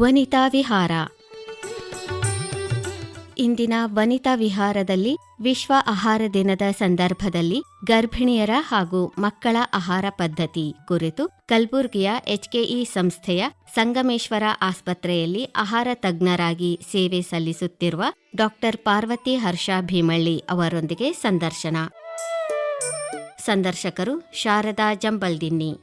ವನಿತಾ ವಿಹಾರ. ಇಂದಿನ ವನಿತಾ ವಿಹಾರದಲ್ಲಿ ವಿಶ್ವ ಆಹಾರ ದಿನದ ಸಂದರ್ಭದಲ್ಲಿ ಗರ್ಭಿಣಿಯರ ಹಾಗೂ ಮಕ್ಕಳ ಆಹಾರ ಪದ್ಧತಿ ಕುರಿತು ಕಲಬುರ್ಗಿಯ ಎಚ್ಕೆಇ ಸಂಸ್ಥೆಯ ಸಂಗಮೇಶ್ವರ ಆಸ್ಪತ್ರೆಯಲ್ಲಿ ಆಹಾರ ತಜ್ಞರಾಗಿ ಸೇವೆ ಸಲ್ಲಿಸುತ್ತಿರುವ ಡಾಕ್ಟರ್ ಪಾರ್ವತಿ ಹರ್ಷ ಭೀಮಳ್ಳಿ ಅವರೊಂದಿಗೆ ಸಂದರ್ಶನ. ಸಂದರ್ಶಕರು ಶಾರದಾ ಜಂಬಲ್ದಿನ್ನಿ.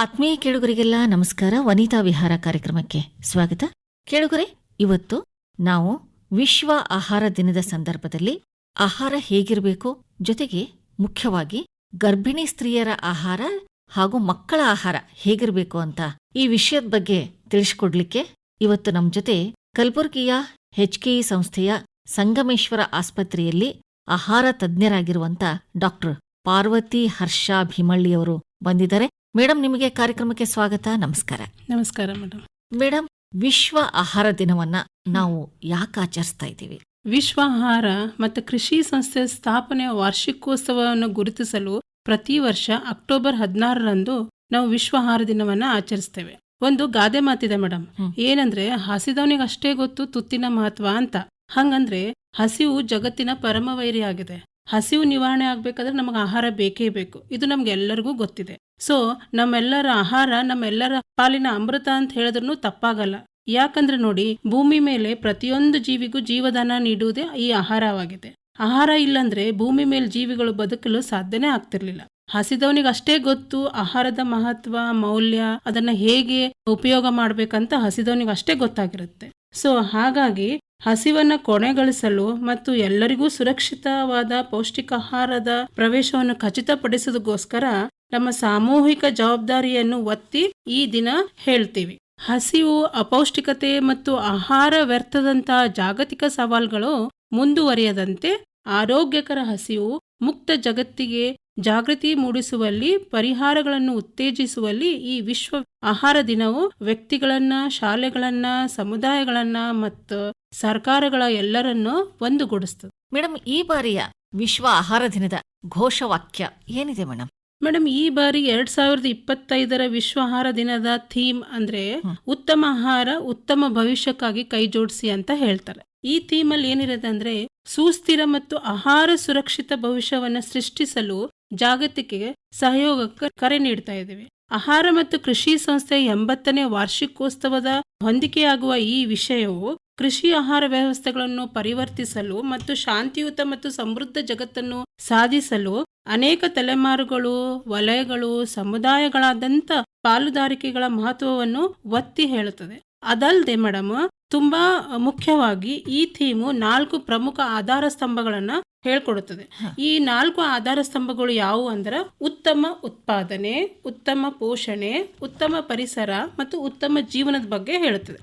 ಆತ್ಮೀಯ ಕೇಳುಗರಿಗೆಲ್ಲ ನಮಸ್ಕಾರ. ವನಿತಾ ವಿಹಾರ ಕಾರ್ಯಕ್ರಮಕ್ಕೆ ಸ್ವಾಗತ. ಕೇಳುಗರೆ, ಇವತ್ತು ನಾವು ವಿಶ್ವ ಆಹಾರ ದಿನದ ಸಂದರ್ಭದಲ್ಲಿ ಆಹಾರ ಹೇಗಿರಬೇಕು, ಜೊತೆಗೆ ಮುಖ್ಯವಾಗಿ ಗರ್ಭಿಣಿ ಸ್ತ್ರೀಯರ ಆಹಾರ ಹಾಗೂ ಮಕ್ಕಳ ಆಹಾರ ಹೇಗಿರಬೇಕು ಅಂತ ಈ ವಿಷಯದ ಬಗ್ಗೆ ತಿಳಿಸಿಕೊಡ್ಲಿಕ್ಕೆ ಇವತ್ತು ನಮ್ಮ ಜೊತೆ ಕಲಬುರಗಿಯ ಹೆಚ್ಕೆಇ ಸಂಸ್ಥೆಯ ಸಂಗಮೇಶ್ವರ ಆಸ್ಪತ್ರೆಯಲ್ಲಿ ಆಹಾರ ತಜ್ಞರಾಗಿರುವಂತ ಡಾಕ್ಟರ್ ಪಾರ್ವತಿ ಹರ್ಷ ಭೀಮಳ್ಳಿಯವರು ಬಂದಿದ್ದಾರೆ. ಮೇಡಮ್ ನಿಮಗೆ ಕಾರ್ಯಕ್ರಮಕ್ಕೆ ಸ್ವಾಗತ ನಮಸ್ಕಾರ. ನಮಸ್ಕಾರ ಮೇಡಮ್ ಮೇಡಮ್ ವಿಶ್ವ ಆಹಾರ ದಿನವನ್ನ ನಾವು ಯಾಕೆ ಆಚರಿಸ್ತಾ ಇದ್ದೀವಿ? ವಿಶ್ವ ಆಹಾರ ಮತ್ತು ಕೃಷಿ ಸಂಸ್ಥೆ ಸ್ಥಾಪನೆಯ ವಾರ್ಷಿಕೋತ್ಸವವನ್ನು ಗುರುತಿಸಲು ಪ್ರತಿ ವರ್ಷ ಅಕ್ಟೋಬರ್ ಹದಿನಾರರಂದು ನಾವು ವಿಶ್ವ ಆಹಾರ ದಿನವನ್ನ ಆಚರಿಸ್ತೇವೆ. ಒಂದು ಗಾದೆ ಮಾತಿದೆ ಮೇಡಮ್ ಏನಂದ್ರೆ ಹಸಿದವನಿಗೆ ಅಷ್ಟೇ ಗೊತ್ತು ತುತ್ತಿನ ಮಹತ್ವ ಅಂತ. ಹಂಗಂದ್ರೆ ಹಸಿವು ಜಗತ್ತಿನ ಪರಮವೈರಿ ಆಗಿದೆ ಹಸಿವು ನಿವಾರಣೆ ಆಗ್ಬೇಕಾದ್ರೆ ನಮಗೆ ಆಹಾರ ಬೇಕೇ ಬೇಕು. ಇದು ನಮ್ಗೆ ಎಲ್ಲರಿಗೂ ಗೊತ್ತಿದೆ. ಸೊ ನಮ್ಮೆಲ್ಲರ ಆಹಾರ, ನಮ್ಮೆಲ್ಲರ ಪಾಲಿನ ಅಮೃತ ಅಂತ ಹೇಳಿದ್ರು ತಪ್ಪಾಗಲ್ಲ. ಯಾಕಂದ್ರೆ ನೋಡಿ, ಭೂಮಿ ಮೇಲೆ ಪ್ರತಿಯೊಂದು ಜೀವಿಗೂ ಜೀವದಾನ ನೀಡುವುದೇ ಈ ಆಹಾರವಾಗಿದೆ. ಆಹಾರ ಇಲ್ಲಂದ್ರೆ ಭೂಮಿ ಮೇಲೆ ಜೀವಿಗಳು ಬದುಕಲು ಸಾಧ್ಯನೇ ಆಗ್ತಿರ್ಲಿಲ್ಲ. ಹಸಿದವನಿಗೆ ಅಷ್ಟೇ ಗೊತ್ತು ಆಹಾರದ ಮಹತ್ವ, ಮೌಲ್ಯ, ಅದನ್ನ ಹೇಗೆ ಉಪಯೋಗ ಮಾಡ್ಬೇಕಂತ ಹಸಿದವನಿಗೆ ಅಷ್ಟೇ ಗೊತ್ತಾಗಿರುತ್ತೆ. ಸೊ ಹಾಗಾಗಿ ಹಸಿವನ್ನ ಕೊನೆಗಳಿಸಲು ಮತ್ತು ಎಲ್ಲರಿಗೂ ಸುರಕ್ಷಿತವಾದ ಪೌಷ್ಟಿಕ ಆಹಾರದ ಪ್ರವೇಶವನ್ನು ಖಚಿತಪಡಿಸೋದಕ್ಕೋಸ್ಕರ ನಮ್ಮ ಸಾಮೂಹಿಕ ಜವಾಬ್ದಾರಿಯನ್ನು ಒತ್ತಿ ಈ ದಿನ ಹೇಳ್ತೀವಿ. ಹಸಿವು, ಅಪೌಷ್ಟಿಕತೆ ಮತ್ತು ಆಹಾರ ವ್ಯರ್ಥದಂತಹ ಜಾಗತಿಕ ಸವಾಲುಗಳು ಮುಂದುವರಿಯದಂತೆ ಆರೋಗ್ಯಕರ ಹಸಿವು, ಮುಕ್ತ ಜಗತ್ತಿಗೆ ಜಾಗೃತಿ ಮೂಡಿಸುವಲ್ಲಿ, ಪರಿಹಾರಗಳನ್ನು ಉತ್ತೇಜಿಸುವಲ್ಲಿ ಈ ವಿಶ್ವ ಆಹಾರ ದಿನವು ವ್ಯಕ್ತಿಗಳನ್ನ, ಶಾಲೆಗಳನ್ನ, ಸಮುದಾಯಗಳನ್ನ ಮತ್ತು ಸರ್ಕಾರಗಳ ಎಲ್ಲರನ್ನೂ ಒಂದುಗೂಡಿಸ್ತದೆ. ಮೇಡಮ್ ಈ ಬಾರಿಯ ವಿಶ್ವ ಆಹಾರ ದಿನದ ಘೋಷವಾಕ್ಯ ಏನಿದೆ ಮೇಡಮ್ ಮೇಡಮ್ ಈ ಬಾರಿ ಎರಡ್ ಸಾವಿರದ ಇಪ್ಪತ್ತೈದರ ವಿಶ್ವ ಆಹಾರ ದಿನದ ಥೀಮ್ ಅಂದ್ರೆ ಉತ್ತಮ ಆಹಾರ ಉತ್ತಮ ಭವಿಷ್ಯಕ್ಕಾಗಿ ಕೈ ಜೋಡಿಸಿ ಅಂತ ಹೇಳ್ತಾರೆ. ಈ ಥೀಮ್ ಅಲ್ಲಿ ಏನಿರುತ್ತೆ ಅಂದ್ರೆ ಸುಸ್ಥಿರ ಮತ್ತು ಆಹಾರ ಸುರಕ್ಷಿತ ಭವಿಷ್ಯವನ್ನ ಸೃಷ್ಟಿಸಲು ಜಾಗತಿಕ ಸಹಯೋಗಕ್ಕೆ ಕರೆ ನೀಡ್ತಾ ಇದ್ದೀವಿ. ಆಹಾರ ಮತ್ತು ಕೃಷಿ ಸಂಸ್ಥೆಯ ಎಂಬತ್ತನೇ ವಾರ್ಷಿಕೋತ್ಸವದ ಹೊಂದಿಕೆಯಾಗುವ ಈ ವಿಷಯವು ಕೃಷಿ ಆಹಾರ ವ್ಯವಸ್ಥೆಗಳನ್ನು ಪರಿವರ್ತಿಸಲು ಮತ್ತು ಶಾಂತಿಯುತ ಮತ್ತು ಸಮೃದ್ಧ ಜಗತ್ತನ್ನು ಸಾಧಿಸಲು ಅನೇಕ ತಲೆಮಾರುಗಳು, ವಲಯಗಳು, ಸಮುದಾಯಗಳಾದಂಥ ಪಾಲುದಾರಿಕೆಗಳ ಮಹತ್ವವನ್ನು ಒತ್ತಿ ಹೇಳುತ್ತದೆ. ಅದಲ್ಲದೆ ಮೇಡಮ್, ತುಂಬಾ ಮುಖ್ಯವಾಗಿ ಈ ಥೀಮು ನಾಲ್ಕು ಪ್ರಮುಖ ಆಧಾರ ಸ್ತಂಭಗಳನ್ನ ಹೇಳ್ಕೊಡುತ್ತದೆ. ಈ ನಾಲ್ಕು ಆಧಾರ ಸ್ತಂಭಗಳು ಯಾವುವು ಅಂದ್ರೆ ಉತ್ತಮ ಉತ್ಪಾದನೆ ಉತ್ತಮ ಪೋಷಣೆ ಉತ್ತಮ ಪರಿಸರ ಮತ್ತು ಉತ್ತಮ ಜೀವನದ ಬಗ್ಗೆ ಹೇಳುತ್ತದೆ.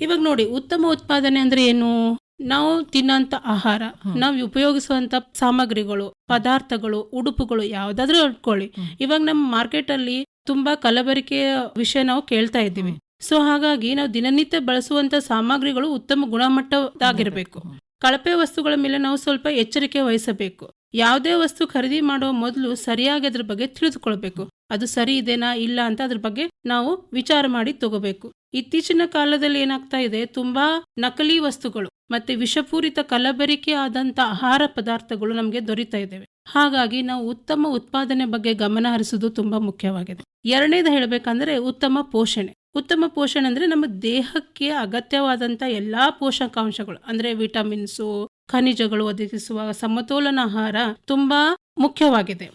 ಇವಾಗ ನೋಡಿ ಉತ್ತಮ ಉತ್ಪಾದನೆ ಅಂದ್ರೆ ಏನು? ನಾವು ತಿನ್ನಂತ ಆಹಾರ. ನಾವು ಉಪಯೋಗಿಸುವಂತ ಸಾಮಗ್ರಿಗಳು ಪದಾರ್ಥಗಳು ಉಡುಪುಗಳು ಯಾವ್ದಾದ್ರೂ ಇಟ್ಕೊಳ್ಳಿ. ಇವಾಗ ನಮ್ಮ ಮಾರ್ಕೆಟ್ ಅಲ್ಲಿ ತುಂಬಾ ಕಲಬೆರಕೆಯ ವಿಷಯ ನಾವು ಕೇಳ್ತಾ ಇದ್ದೀವಿ. ಸೊ ಹಾಗಾಗಿ ನಾವು ದಿನನಿತ್ಯ ಬಳಸುವಂತ ಸಾಮಗ್ರಿಗಳು ಉತ್ತಮ ಗುಣಮಟ್ಟದಾಗಿರ್ಬೇಕು. ಕಳಪೆ ವಸ್ತುಗಳ ಮೇಲೆ ನಾವು ಸ್ವಲ್ಪ ಎಚ್ಚರಿಕೆ ವಹಿಸಬೇಕು. ಯಾವುದೇ ವಸ್ತು ಖರೀದಿ ಮಾಡುವ ಮೊದಲು ಸರಿಯಾಗಿ ಅದ್ರ ಬಗ್ಗೆ ತಿಳಿದುಕೊಳ್ಬೇಕು. ಅದು ಸರಿ ಇದೆನಾ ಇಲ್ಲ ಅಂತ ಅದ್ರ ಬಗ್ಗೆ ನಾವು ವಿಚಾರ ಮಾಡಿ ತಗೋಬೇಕು. ಇತ್ತೀಚಿನ ಕಾಲದಲ್ಲಿ ಏನಾಗ್ತಾ ಇದೆ, ತುಂಬಾ ನಕಲಿ ವಸ್ತುಗಳು ಮತ್ತೆ ವಿಷಪೂರಿತ ಕಲಬೆರಿಕೆ ಆದಂತ ಆಹಾರ ಪದಾರ್ಥಗಳು ನಮಗೆ ದೊರೀತಾ ಇದ್ದೇವೆ. ಹಾಗಾಗಿ ನಾವು ಉತ್ತಮ ಉತ್ಪಾದನೆ ಬಗ್ಗೆ ಗಮನ ಹರಿಸುವುದು ತುಂಬಾ ಮುಖ್ಯವಾಗಿದೆ. ಎರಡನೇದು ಹೇಳಬೇಕಂದ್ರೆ ಉತ್ತಮ ಪೋಷಣೆ. ಉತ್ತಮ ಪೋಷಣೆ ಅಂದರೆ ನಮ್ಮ ದೇಹಕ್ಕೆ ಅಗತ್ಯವಾದಂಥ ಎಲ್ಲ ಪೋಷಕಾಂಶಗಳು ಅಂದ್ರೆ ವಿಟಮಿನ್ಸು ಖನಿಜಗಳು ಒದಗಿಸುವ ಸಮತೋಲನ ಆಹಾರ ತುಂಬಾ ಮುಖ್ಯವಾಗಿದೆ.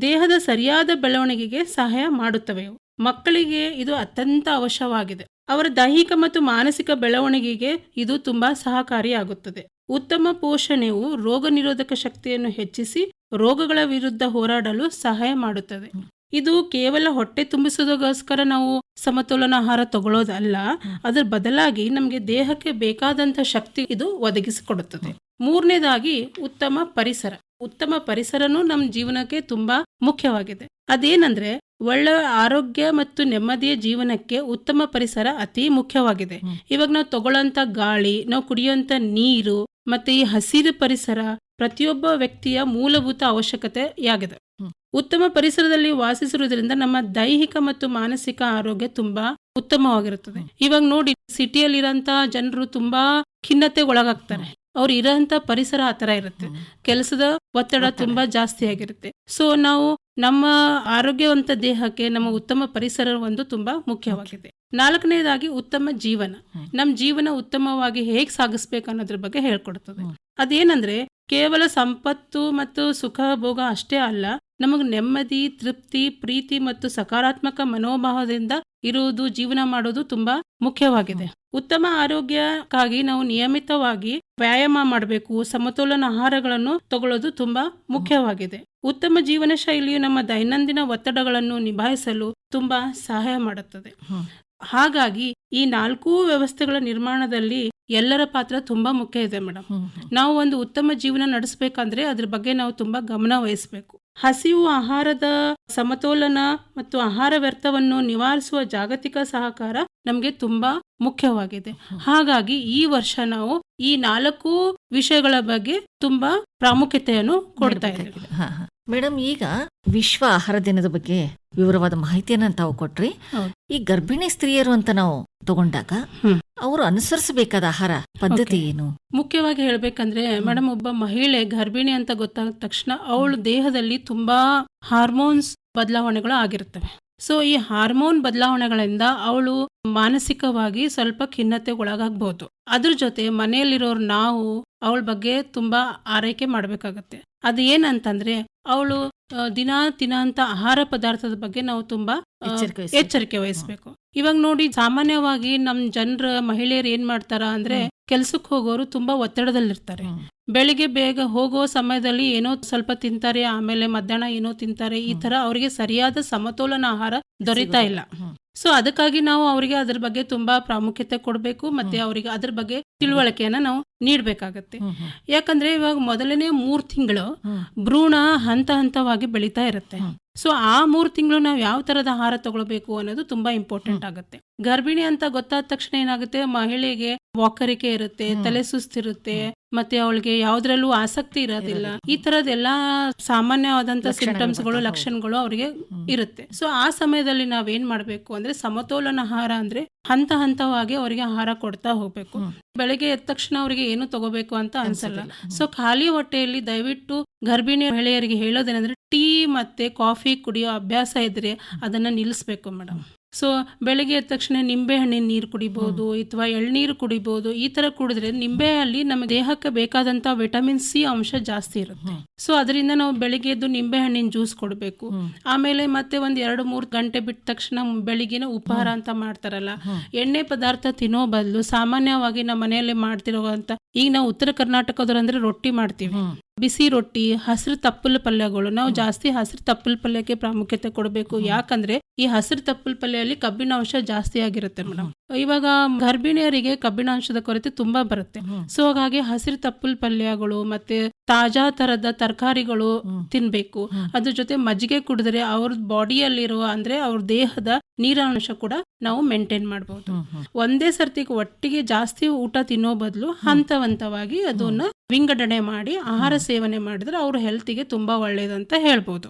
ದೇಹದ ಸರಿಯಾದ ಬೆಳವಣಿಗೆಗೆ ಸಹಾಯ ಮಾಡುತ್ತವೆ. ಮಕ್ಕಳಿಗೆ ಇದು ಅತ್ಯಂತ ಅವಶ್ಯವಾಗಿದೆ. ಅವರ ದೈಹಿಕ ಮತ್ತು ಮಾನಸಿಕ ಬೆಳವಣಿಗೆಗೆ ಇದು ತುಂಬಾ ಸಹಕಾರಿಯಾಗುತ್ತದೆ. ಉತ್ತಮ ಪೋಷಣೆಯು ರೋಗ ನಿರೋಧಕ ಶಕ್ತಿಯನ್ನು ಹೆಚ್ಚಿಸಿ ರೋಗಗಳ ವಿರುದ್ಧ ಹೋರಾಡಲು ಸಹಾಯ ಮಾಡುತ್ತದೆ. ಇದು ಕೇವಲ ಹೊಟ್ಟೆ ತುಂಬಿಸೋದಕ್ಕೋಸ್ಕರ ನಾವು ಸಮತೋಲನ ಆಹಾರ ತಗೊಳ್ಳೋದಲ್ಲ. ಅದರ ಬದಲಾಗಿ ನಮಗೆ ದೇಹಕ್ಕೆ ಬೇಕಾದಂತ ಶಕ್ತಿ ಇದು ಒದಗಿಸಿಕೊಡುತ್ತದೆ ಮೂರನೇದಾಗಿ ಉತ್ತಮ ಪರಿಸರ ಉತ್ತಮ ಪರಿಸರನೂ ನಮ್ಮ ಜೀವನಕ್ಕೆ ತುಂಬಾ ಮುಖ್ಯವಾಗಿದೆ ಅದೇನಂದ್ರೆ ಒಳ್ಳೆ ಆರೋಗ್ಯ ಮತ್ತು ನೆಮ್ಮದಿಯ ಜೀವನಕ್ಕೆ ಉತ್ತಮ ಪರಿಸರ ಅತಿ ಮುಖ್ಯವಾಗಿದೆ. ಇವಾಗ ನಾವು ತಗೊಳ್ಳೋಂತ ಗಾಳಿ ನಾವು ಕುಡಿಯೋಂಥ ನೀರು ಮತ್ತೆ ಈ ಹಸಿರು ಪರಿಸರ ಪ್ರತಿಯೊಬ್ಬ ವ್ಯಕ್ತಿಯ ಮೂಲಭೂತ ಅವಶ್ಯಕತೆಯಾಗಿದೆ. ಉತ್ತಮ ಪರಿಸರದಲ್ಲಿ ವಾಸಿಸಿರುವುದರಿಂದ ನಮ್ಮ ದೈಹಿಕ ಮತ್ತು ಮಾನಸಿಕ ಆರೋಗ್ಯ ತುಂಬಾ ಉತ್ತಮವಾಗಿರುತ್ತದೆ. ಇವಾಗ ನೋಡಿ ಸಿಟಿಯಲ್ಲಿರೋಂತ ಜನರು ತುಂಬಾ ಖಿನ್ನತೆ ಒಳಗಾಗ್ತಾರೆ. ಅವ್ರು ಇರೋಂತ ಪರಿಸರ ಆ ತರ ಇರುತ್ತೆ. ಕೆಲಸದ ಒತ್ತಡ. ತುಂಬಾ ಜಾಸ್ತಿ ಆಗಿರುತ್ತೆ. ಸೊ ನಾವು ನಮ್ಮ ಆರೋಗ್ಯವಂತ ದೇಹಕ್ಕೆ ನಮ್ಮ ಉತ್ತಮ ಪರಿಸರ ಒಂದು ತುಂಬಾ ಮುಖ್ಯವಾಗಿದೆ. ನಾಲ್ಕನೇದಾಗಿ ಉತ್ತಮ ಜೀವನ. ನಮ್ಮ ಜೀವನ ಉತ್ತಮವಾಗಿ ಹೇಗ್ ಸಾಗಿಸ್ಬೇಕು ಅನ್ನೋದ್ರ ಬಗ್ಗೆ ಹೇಳ್ಕೊಡ್ತದೆ. ಅದೇನಂದ್ರೆ ಕೇವಲ ಸಂಪತ್ತು ಮತ್ತು ಸುಖ ಭೋಗ ಅಷ್ಟೇ ಅಲ್ಲ, ನಮಗೆ ನೆಮ್ಮದಿ, ತೃಪ್ತಿ, ಪ್ರೀತಿ ಮತ್ತು ಸಕಾರಾತ್ಮಕ ಮನೋಭಾವದಿಂದ ಇರುವುದು ಜೀವನ ಮಾಡೋದು ತುಂಬಾ ಮುಖ್ಯವಾಗಿದೆ ಉತ್ತಮ ಆರೋಗ್ಯಕ್ಕಾಗಿ ನಾವು ನಿಯಮಿತವಾಗಿ ವ್ಯಾಯಾಮ ಮಾಡಬೇಕು, ಸಮತೋಲನ ಆಹಾರಗಳನ್ನು ತಗೊಳ್ಳೋದು ತುಂಬಾ ಮುಖ್ಯವಾಗಿದೆ ಉತ್ತಮ ಜೀವನ ಶೈಲಿಯು ನಮ್ಮ ದೈನಂದಿನ ಒತ್ತಡಗಳನ್ನು ನಿಭಾಯಿಸಲು ತುಂಬಾ ಸಹಾಯ ಮಾಡುತ್ತದೆ. ಹಾಗಾಗಿ ಈ ನಾಲ್ಕೂ ವ್ಯವಸ್ಥೆಗಳ ನಿರ್ಮಾಣದಲ್ಲಿ ಎಲ್ಲರ ಪಾತ್ರ ತುಂಬಾ ಮುಖ್ಯ ಇದೆ ಮೇಡಮ್. ನಾವು ಒಂದು ಉತ್ತಮ ಜೀವನ ನಡೆಸಬೇಕಂದ್ರೆ ಅದ್ರ ಬಗ್ಗೆ ನಾವು ತುಂಬಾ ಗಮನ ವಹಿಸಬೇಕು. ಹಸಿವು ಆಹಾರದ ಸಮತೋಲನ ಮತ್ತು ಆಹಾರ ವ್ಯರ್ಥವನ್ನು ನಿವಾರಿಸುವ ಜಾಗತಿಕ ಸಹಕಾರ ನಮಗೆ ತುಂಬಾ ಮುಖ್ಯವಾಗಿದೆ. ಹಾಗಾಗಿ ಈ ವರ್ಷ ನಾವು ಈ ನಾಲ್ಕು ವಿಷಯಗಳ ಬಗ್ಗೆ ತುಂಬಾ ಪ್ರಾಮುಖ್ಯತೆಯನ್ನು ಕೊಡ್ತಾ ಇದ್ದೇವೆ. ಮೇಡಮ್ ಈಗ ವಿಶ್ವ ಆಹಾರ ದಿನದ ಬಗ್ಗೆ ವಿವರವಾದ ಮಾಹಿತಿಯನ್ನ ತಾವು ಕೊಟ್ರಿ. ಈ ಗರ್ಭಿಣಿ ಸ್ತ್ರೀಯರು ಅಂತ ನಾವು ತಗೊಂಡಾಗ ಅವರು ಅನುಸರಿಸಬೇಕಾದ ಆಹಾರ ಪದ್ಧತಿ ಏನು? ಮುಖ್ಯವಾಗಿ ಹೇಳ್ಬೇಕಂದ್ರೆ ಮೇಡಮ್ ಒಬ್ಬ ಮಹಿಳೆ ಗರ್ಭಿಣಿ ಅಂತ ಗೊತ್ತಾದ ತಕ್ಷಣ ಅವಳ ದೇಹದಲ್ಲಿ ತುಂಬಾ ಹಾರ್ಮೋನ್ಸ್ ಬದಲಾವಣೆಗಳು ಆಗಿರ್ತವೆ ಸೊ ಈ ಹಾರ್ಮೋನ್ ಬದಲಾವಣೆಗಳಿಂದ ಅವಳು ಮಾನಸಿಕವಾಗಿ ಸ್ವಲ್ಪ ಖಿನ್ನತೆ ಒಳಗಾಗ್ಬೋದು. ಅದ್ರ ಜೊತೆ ಮನೆಯಲ್ಲಿರೋರು ನಾವು ಅವಳ ಬಗ್ಗೆ ತುಂಬಾ ಆರೈಕೆ ಮಾಡ್ಬೇಕಾಗತ್ತೆ. ಅದು ಏನಂತಂದ್ರೆ ಅವಳು ದಿನ ತಿನ್ನಂತ ಆಹಾರ ಪದಾರ್ಥದ ಬಗ್ಗೆ ನಾವು ತುಂಬಾ ಎಚ್ಚರಿಕೆ ವಹಿಸ್ಬೇಕು. ಇವಾಗ ನೋಡಿ ಸಾಮಾನ್ಯವಾಗಿ ನಮ್ ಜನರ ಮಹಿಳೆಯರು ಏನ್ ಮಾಡ್ತಾರ ಅಂದ್ರೆ ಕೆಲ್ಸಕ್ಕೆ ಹೋಗೋರು ತುಂಬಾ ಒತ್ತಡದಲ್ಲಿರ್ತಾರೆ. ಬೆಳಿಗ್ಗೆ ಬೇಗ ಹೋಗೋ ಸಮಯದಲ್ಲಿ ಏನೋ ಸ್ವಲ್ಪ ತಿಂತಾರೆ ಆಮೇಲೆ ಮಧ್ಯಾಹ್ನ ಏನೋ ತಿಂತಾರೆ ಈ ತರ ಅವರಿಗೆ ಸರಿಯಾದ ಸಮತೋಲನ ಆಹಾರ ದೊರೀತಾ ಇಲ್ಲ. ಸೊ ಅದಕ್ಕಾಗಿ ನಾವು ಅವರಿಗೆ ಅದ್ರ ಬಗ್ಗೆ ತುಂಬಾ ಪ್ರಾಮುಖ್ಯತೆ ಕೊಡಬೇಕು ಮತ್ತೆ ಅವರಿಗೆ ಅದ್ರ ಬಗ್ಗೆ ತಿಳುವಳಿಕೆಯನ್ನ ನಾವು ನೀಡ್ಬೇಕಾಗತ್ತೆ. ಯಾಕಂದ್ರೆ ಇವಾಗ ಮೊದಲನೇ ಮೂರ್ ತಿಂಗಳು. ಭ್ರೂಣ ಹಂತ ಹಂತವಾಗಿ ಬೆಳೀತಾ ಇರುತ್ತೆ. ಸೊ ಆ ಮೂರ್ ತಿಂಗಳು ನಾವು ಯಾವ ತರದ ಆಹಾರ ತಗೊಳ್ಬೇಕು ಅನ್ನೋದು ತುಂಬಾ ಇಂಪಾರ್ಟೆಂಟ್ ಆಗುತ್ತೆ ಗರ್ಭಿಣಿ ಅಂತ ಗೊತ್ತಾದ ತಕ್ಷಣ ಏನಾಗುತ್ತೆ ಮಹಿಳೆಗೆ ವಾಕರಿಕೆ ಇರುತ್ತೆ. ತಲೆ ಸುಸ್ತಿರುತ್ತೆ ಮತ್ತೆ ಅವಳಿಗೆ ಯಾವ್ದ್ರಲ್ಲೂ ಆಸಕ್ತಿ ಇರೋದಿಲ್ಲ. ಈ ತರದೆಲ್ಲ ಸಾಮಾನ್ಯವಾದಂತ ಸಿಂಟಮ್ಸ್ಗಳು ಲಕ್ಷಣಗಳು ಅವರಿಗೆ ಇರುತ್ತೆ. ಸೊ ಆ ಸಮಯದಲ್ಲಿ ನಾವೇನ್ ಮಾಡ್ಬೇಕು ಅಂದ್ರೆ ಸಮತೋಲನ ಆಹಾರ ಅಂದ್ರೆ ಹಂತ ಹಂತವಾಗಿ ಅವರಿಗೆ ಆಹಾರ ಕೊಡ್ತಾ ಹೋಗ್ಬೇಕು. ಬೆಳಿಗ್ಗೆ ಎದ್ದ ತಕ್ಷಣ ಅವರಿಗೆ ಏನು ತಗೋಬೇಕು ಅಂತ ಅನ್ಸಲ್ಲ. ಸೊ ಖಾಲಿ ಹೊಟ್ಟೆಯಲ್ಲಿ ದಯವಿಟ್ಟು ಗರ್ಭಿಣಿ ಮಹಿಳೆಯರಿಗೆ ಹೇಳೋದೇನಂದ್ರೆ ಟೀ ಮತ್ತೆ ಕಾಫಿ ಕುಡಿಯೋ ಅಭ್ಯಾಸ ಇದ್ರೆ ಅದನ್ನ ನಿಲ್ಲಿಸ್ಬೇಕು ಮೇಡಮ್ ಸೊ ಬೆಳಗ್ಗೆ ಎದ್ದ ತಕ್ಷಣ ನಿಂಬೆ ಹಣ್ಣಿನ ನೀರು ಕುಡಿಬಹುದು ಅಥವಾ ಎಳ್ನೀರು ಕುಡಿಬಹುದು ಈ ತರ ಕುಡಿದ್ರೆ ನಿಂಬೆ ಅಲ್ಲಿ ನಮ್ಮ ದೇಹಕ್ಕೆ ಬೇಕಾದಂತ ವಿಟಮಿನ್ ಸಿ ಅಂಶ ಜಾಸ್ತಿ ಇರುತ್ತೆ. ಸೊ ಅದರಿಂದ ನಾವು ಬೆಳಿಗ್ಗೆ ಎದ್ದು ನಿಂಬೆ ಹಣ್ಣಿನ ಜ್ಯೂಸ್ ಕೊಡಬೇಕು ಆಮೇಲೆ ಮತ್ತೆ ಒಂದ್ ಎರಡು ಮೂರು ಗಂಟೆ ಬಿಟ್ಟ ತಕ್ಷಣ ಬೆಳಿಗ್ಗೆನ ಉಪಹಾರ ಅಂತ ಮಾಡ್ತಾರಲ್ಲ, ಎಣ್ಣೆ ಪದಾರ್ಥ ತಿನ್ನೋ ಬದಲು ಸಾಮಾನ್ಯವಾಗಿ ನಮ್ಮ ಮನೆಯಲ್ಲಿ ಮಾಡ್ತಿರೋಂತ ಈಗ ನಾವು ಉತ್ತರ ಕರ್ನಾಟಕದವ್ರಂದ್ರೆ ರೊಟ್ಟಿ ಮಾಡ್ತೀವಿ. ಬಿಸಿ ರೊಟ್ಟಿ, ಹಸಿರು ತಪ್ಪಲ ಪಲ್ಯಗಳು. ನಾವು ಜಾಸ್ತಿ ಹಸಿರು ತಪ್ಪಲ ಪಲ್ಯಕ್ಕೆ ಪ್ರಾಮುಖ್ಯತೆ ಕೊಡಬೇಕು. ಯಾಕಂದ್ರೆ ಈ ಹಸಿರು ತಪ್ಪಲ ಪಲ್ಯಲ್ಲಿ ಕಬ್ಬಿಣಾಂಶ ಜಾಸ್ತಿ ಆಗಿರುತ್ತೆ ಮೇಡಮ್ ಇವಾಗ ಗರ್ಭಿಣಿಯರಿಗೆ ಕಬ್ಬಿಣಾಂಶದ ಕೊರತೆ ತುಂಬಾ ಬರುತ್ತೆ. ಸೊ ಹಾಗಾಗಿ ಹಸಿರು ತಪ್ಪುಲ್ ಪಲ್ಯಗಳು ಮತ್ತೆ ತಾಜಾ ತರದ ತರಕಾರಿಗಳು. ತಿನ್ಬೇಕು. ಅದ್ರ ಜೊತೆ ಮಜ್ಜಿಗೆ ಕುಡಿದ್ರೆ ಅವ್ರ ಬಾಡಿಯಲ್ಲಿರುವ ಅಂದ್ರೆ ಅವ್ರ ದೇಹದ ನೀರಾಂಶ ಕೂಡ ನಾವು ಮೇಂಟೈನ್ ಮಾಡಬಹುದು. ಒಂದೇ ಸರ್ತಿ ಒಟ್ಟಿಗೆ ಜಾಸ್ತಿ ಊಟ ತಿನ್ನೋ ಬದಲು ಹಂತವಂತವಾಗಿ ಅದನ್ನ ವಿಂಗಡಣೆ ಮಾಡಿ ಆಹಾರ ಸೇವನೆ ಮಾಡಿದ್ರೆ ಅವ್ರ ಹೆಲ್ತಿಗೆ ತುಂಬಾ ಒಳ್ಳೇದಂತ ಹೇಳ್ಬೋದು.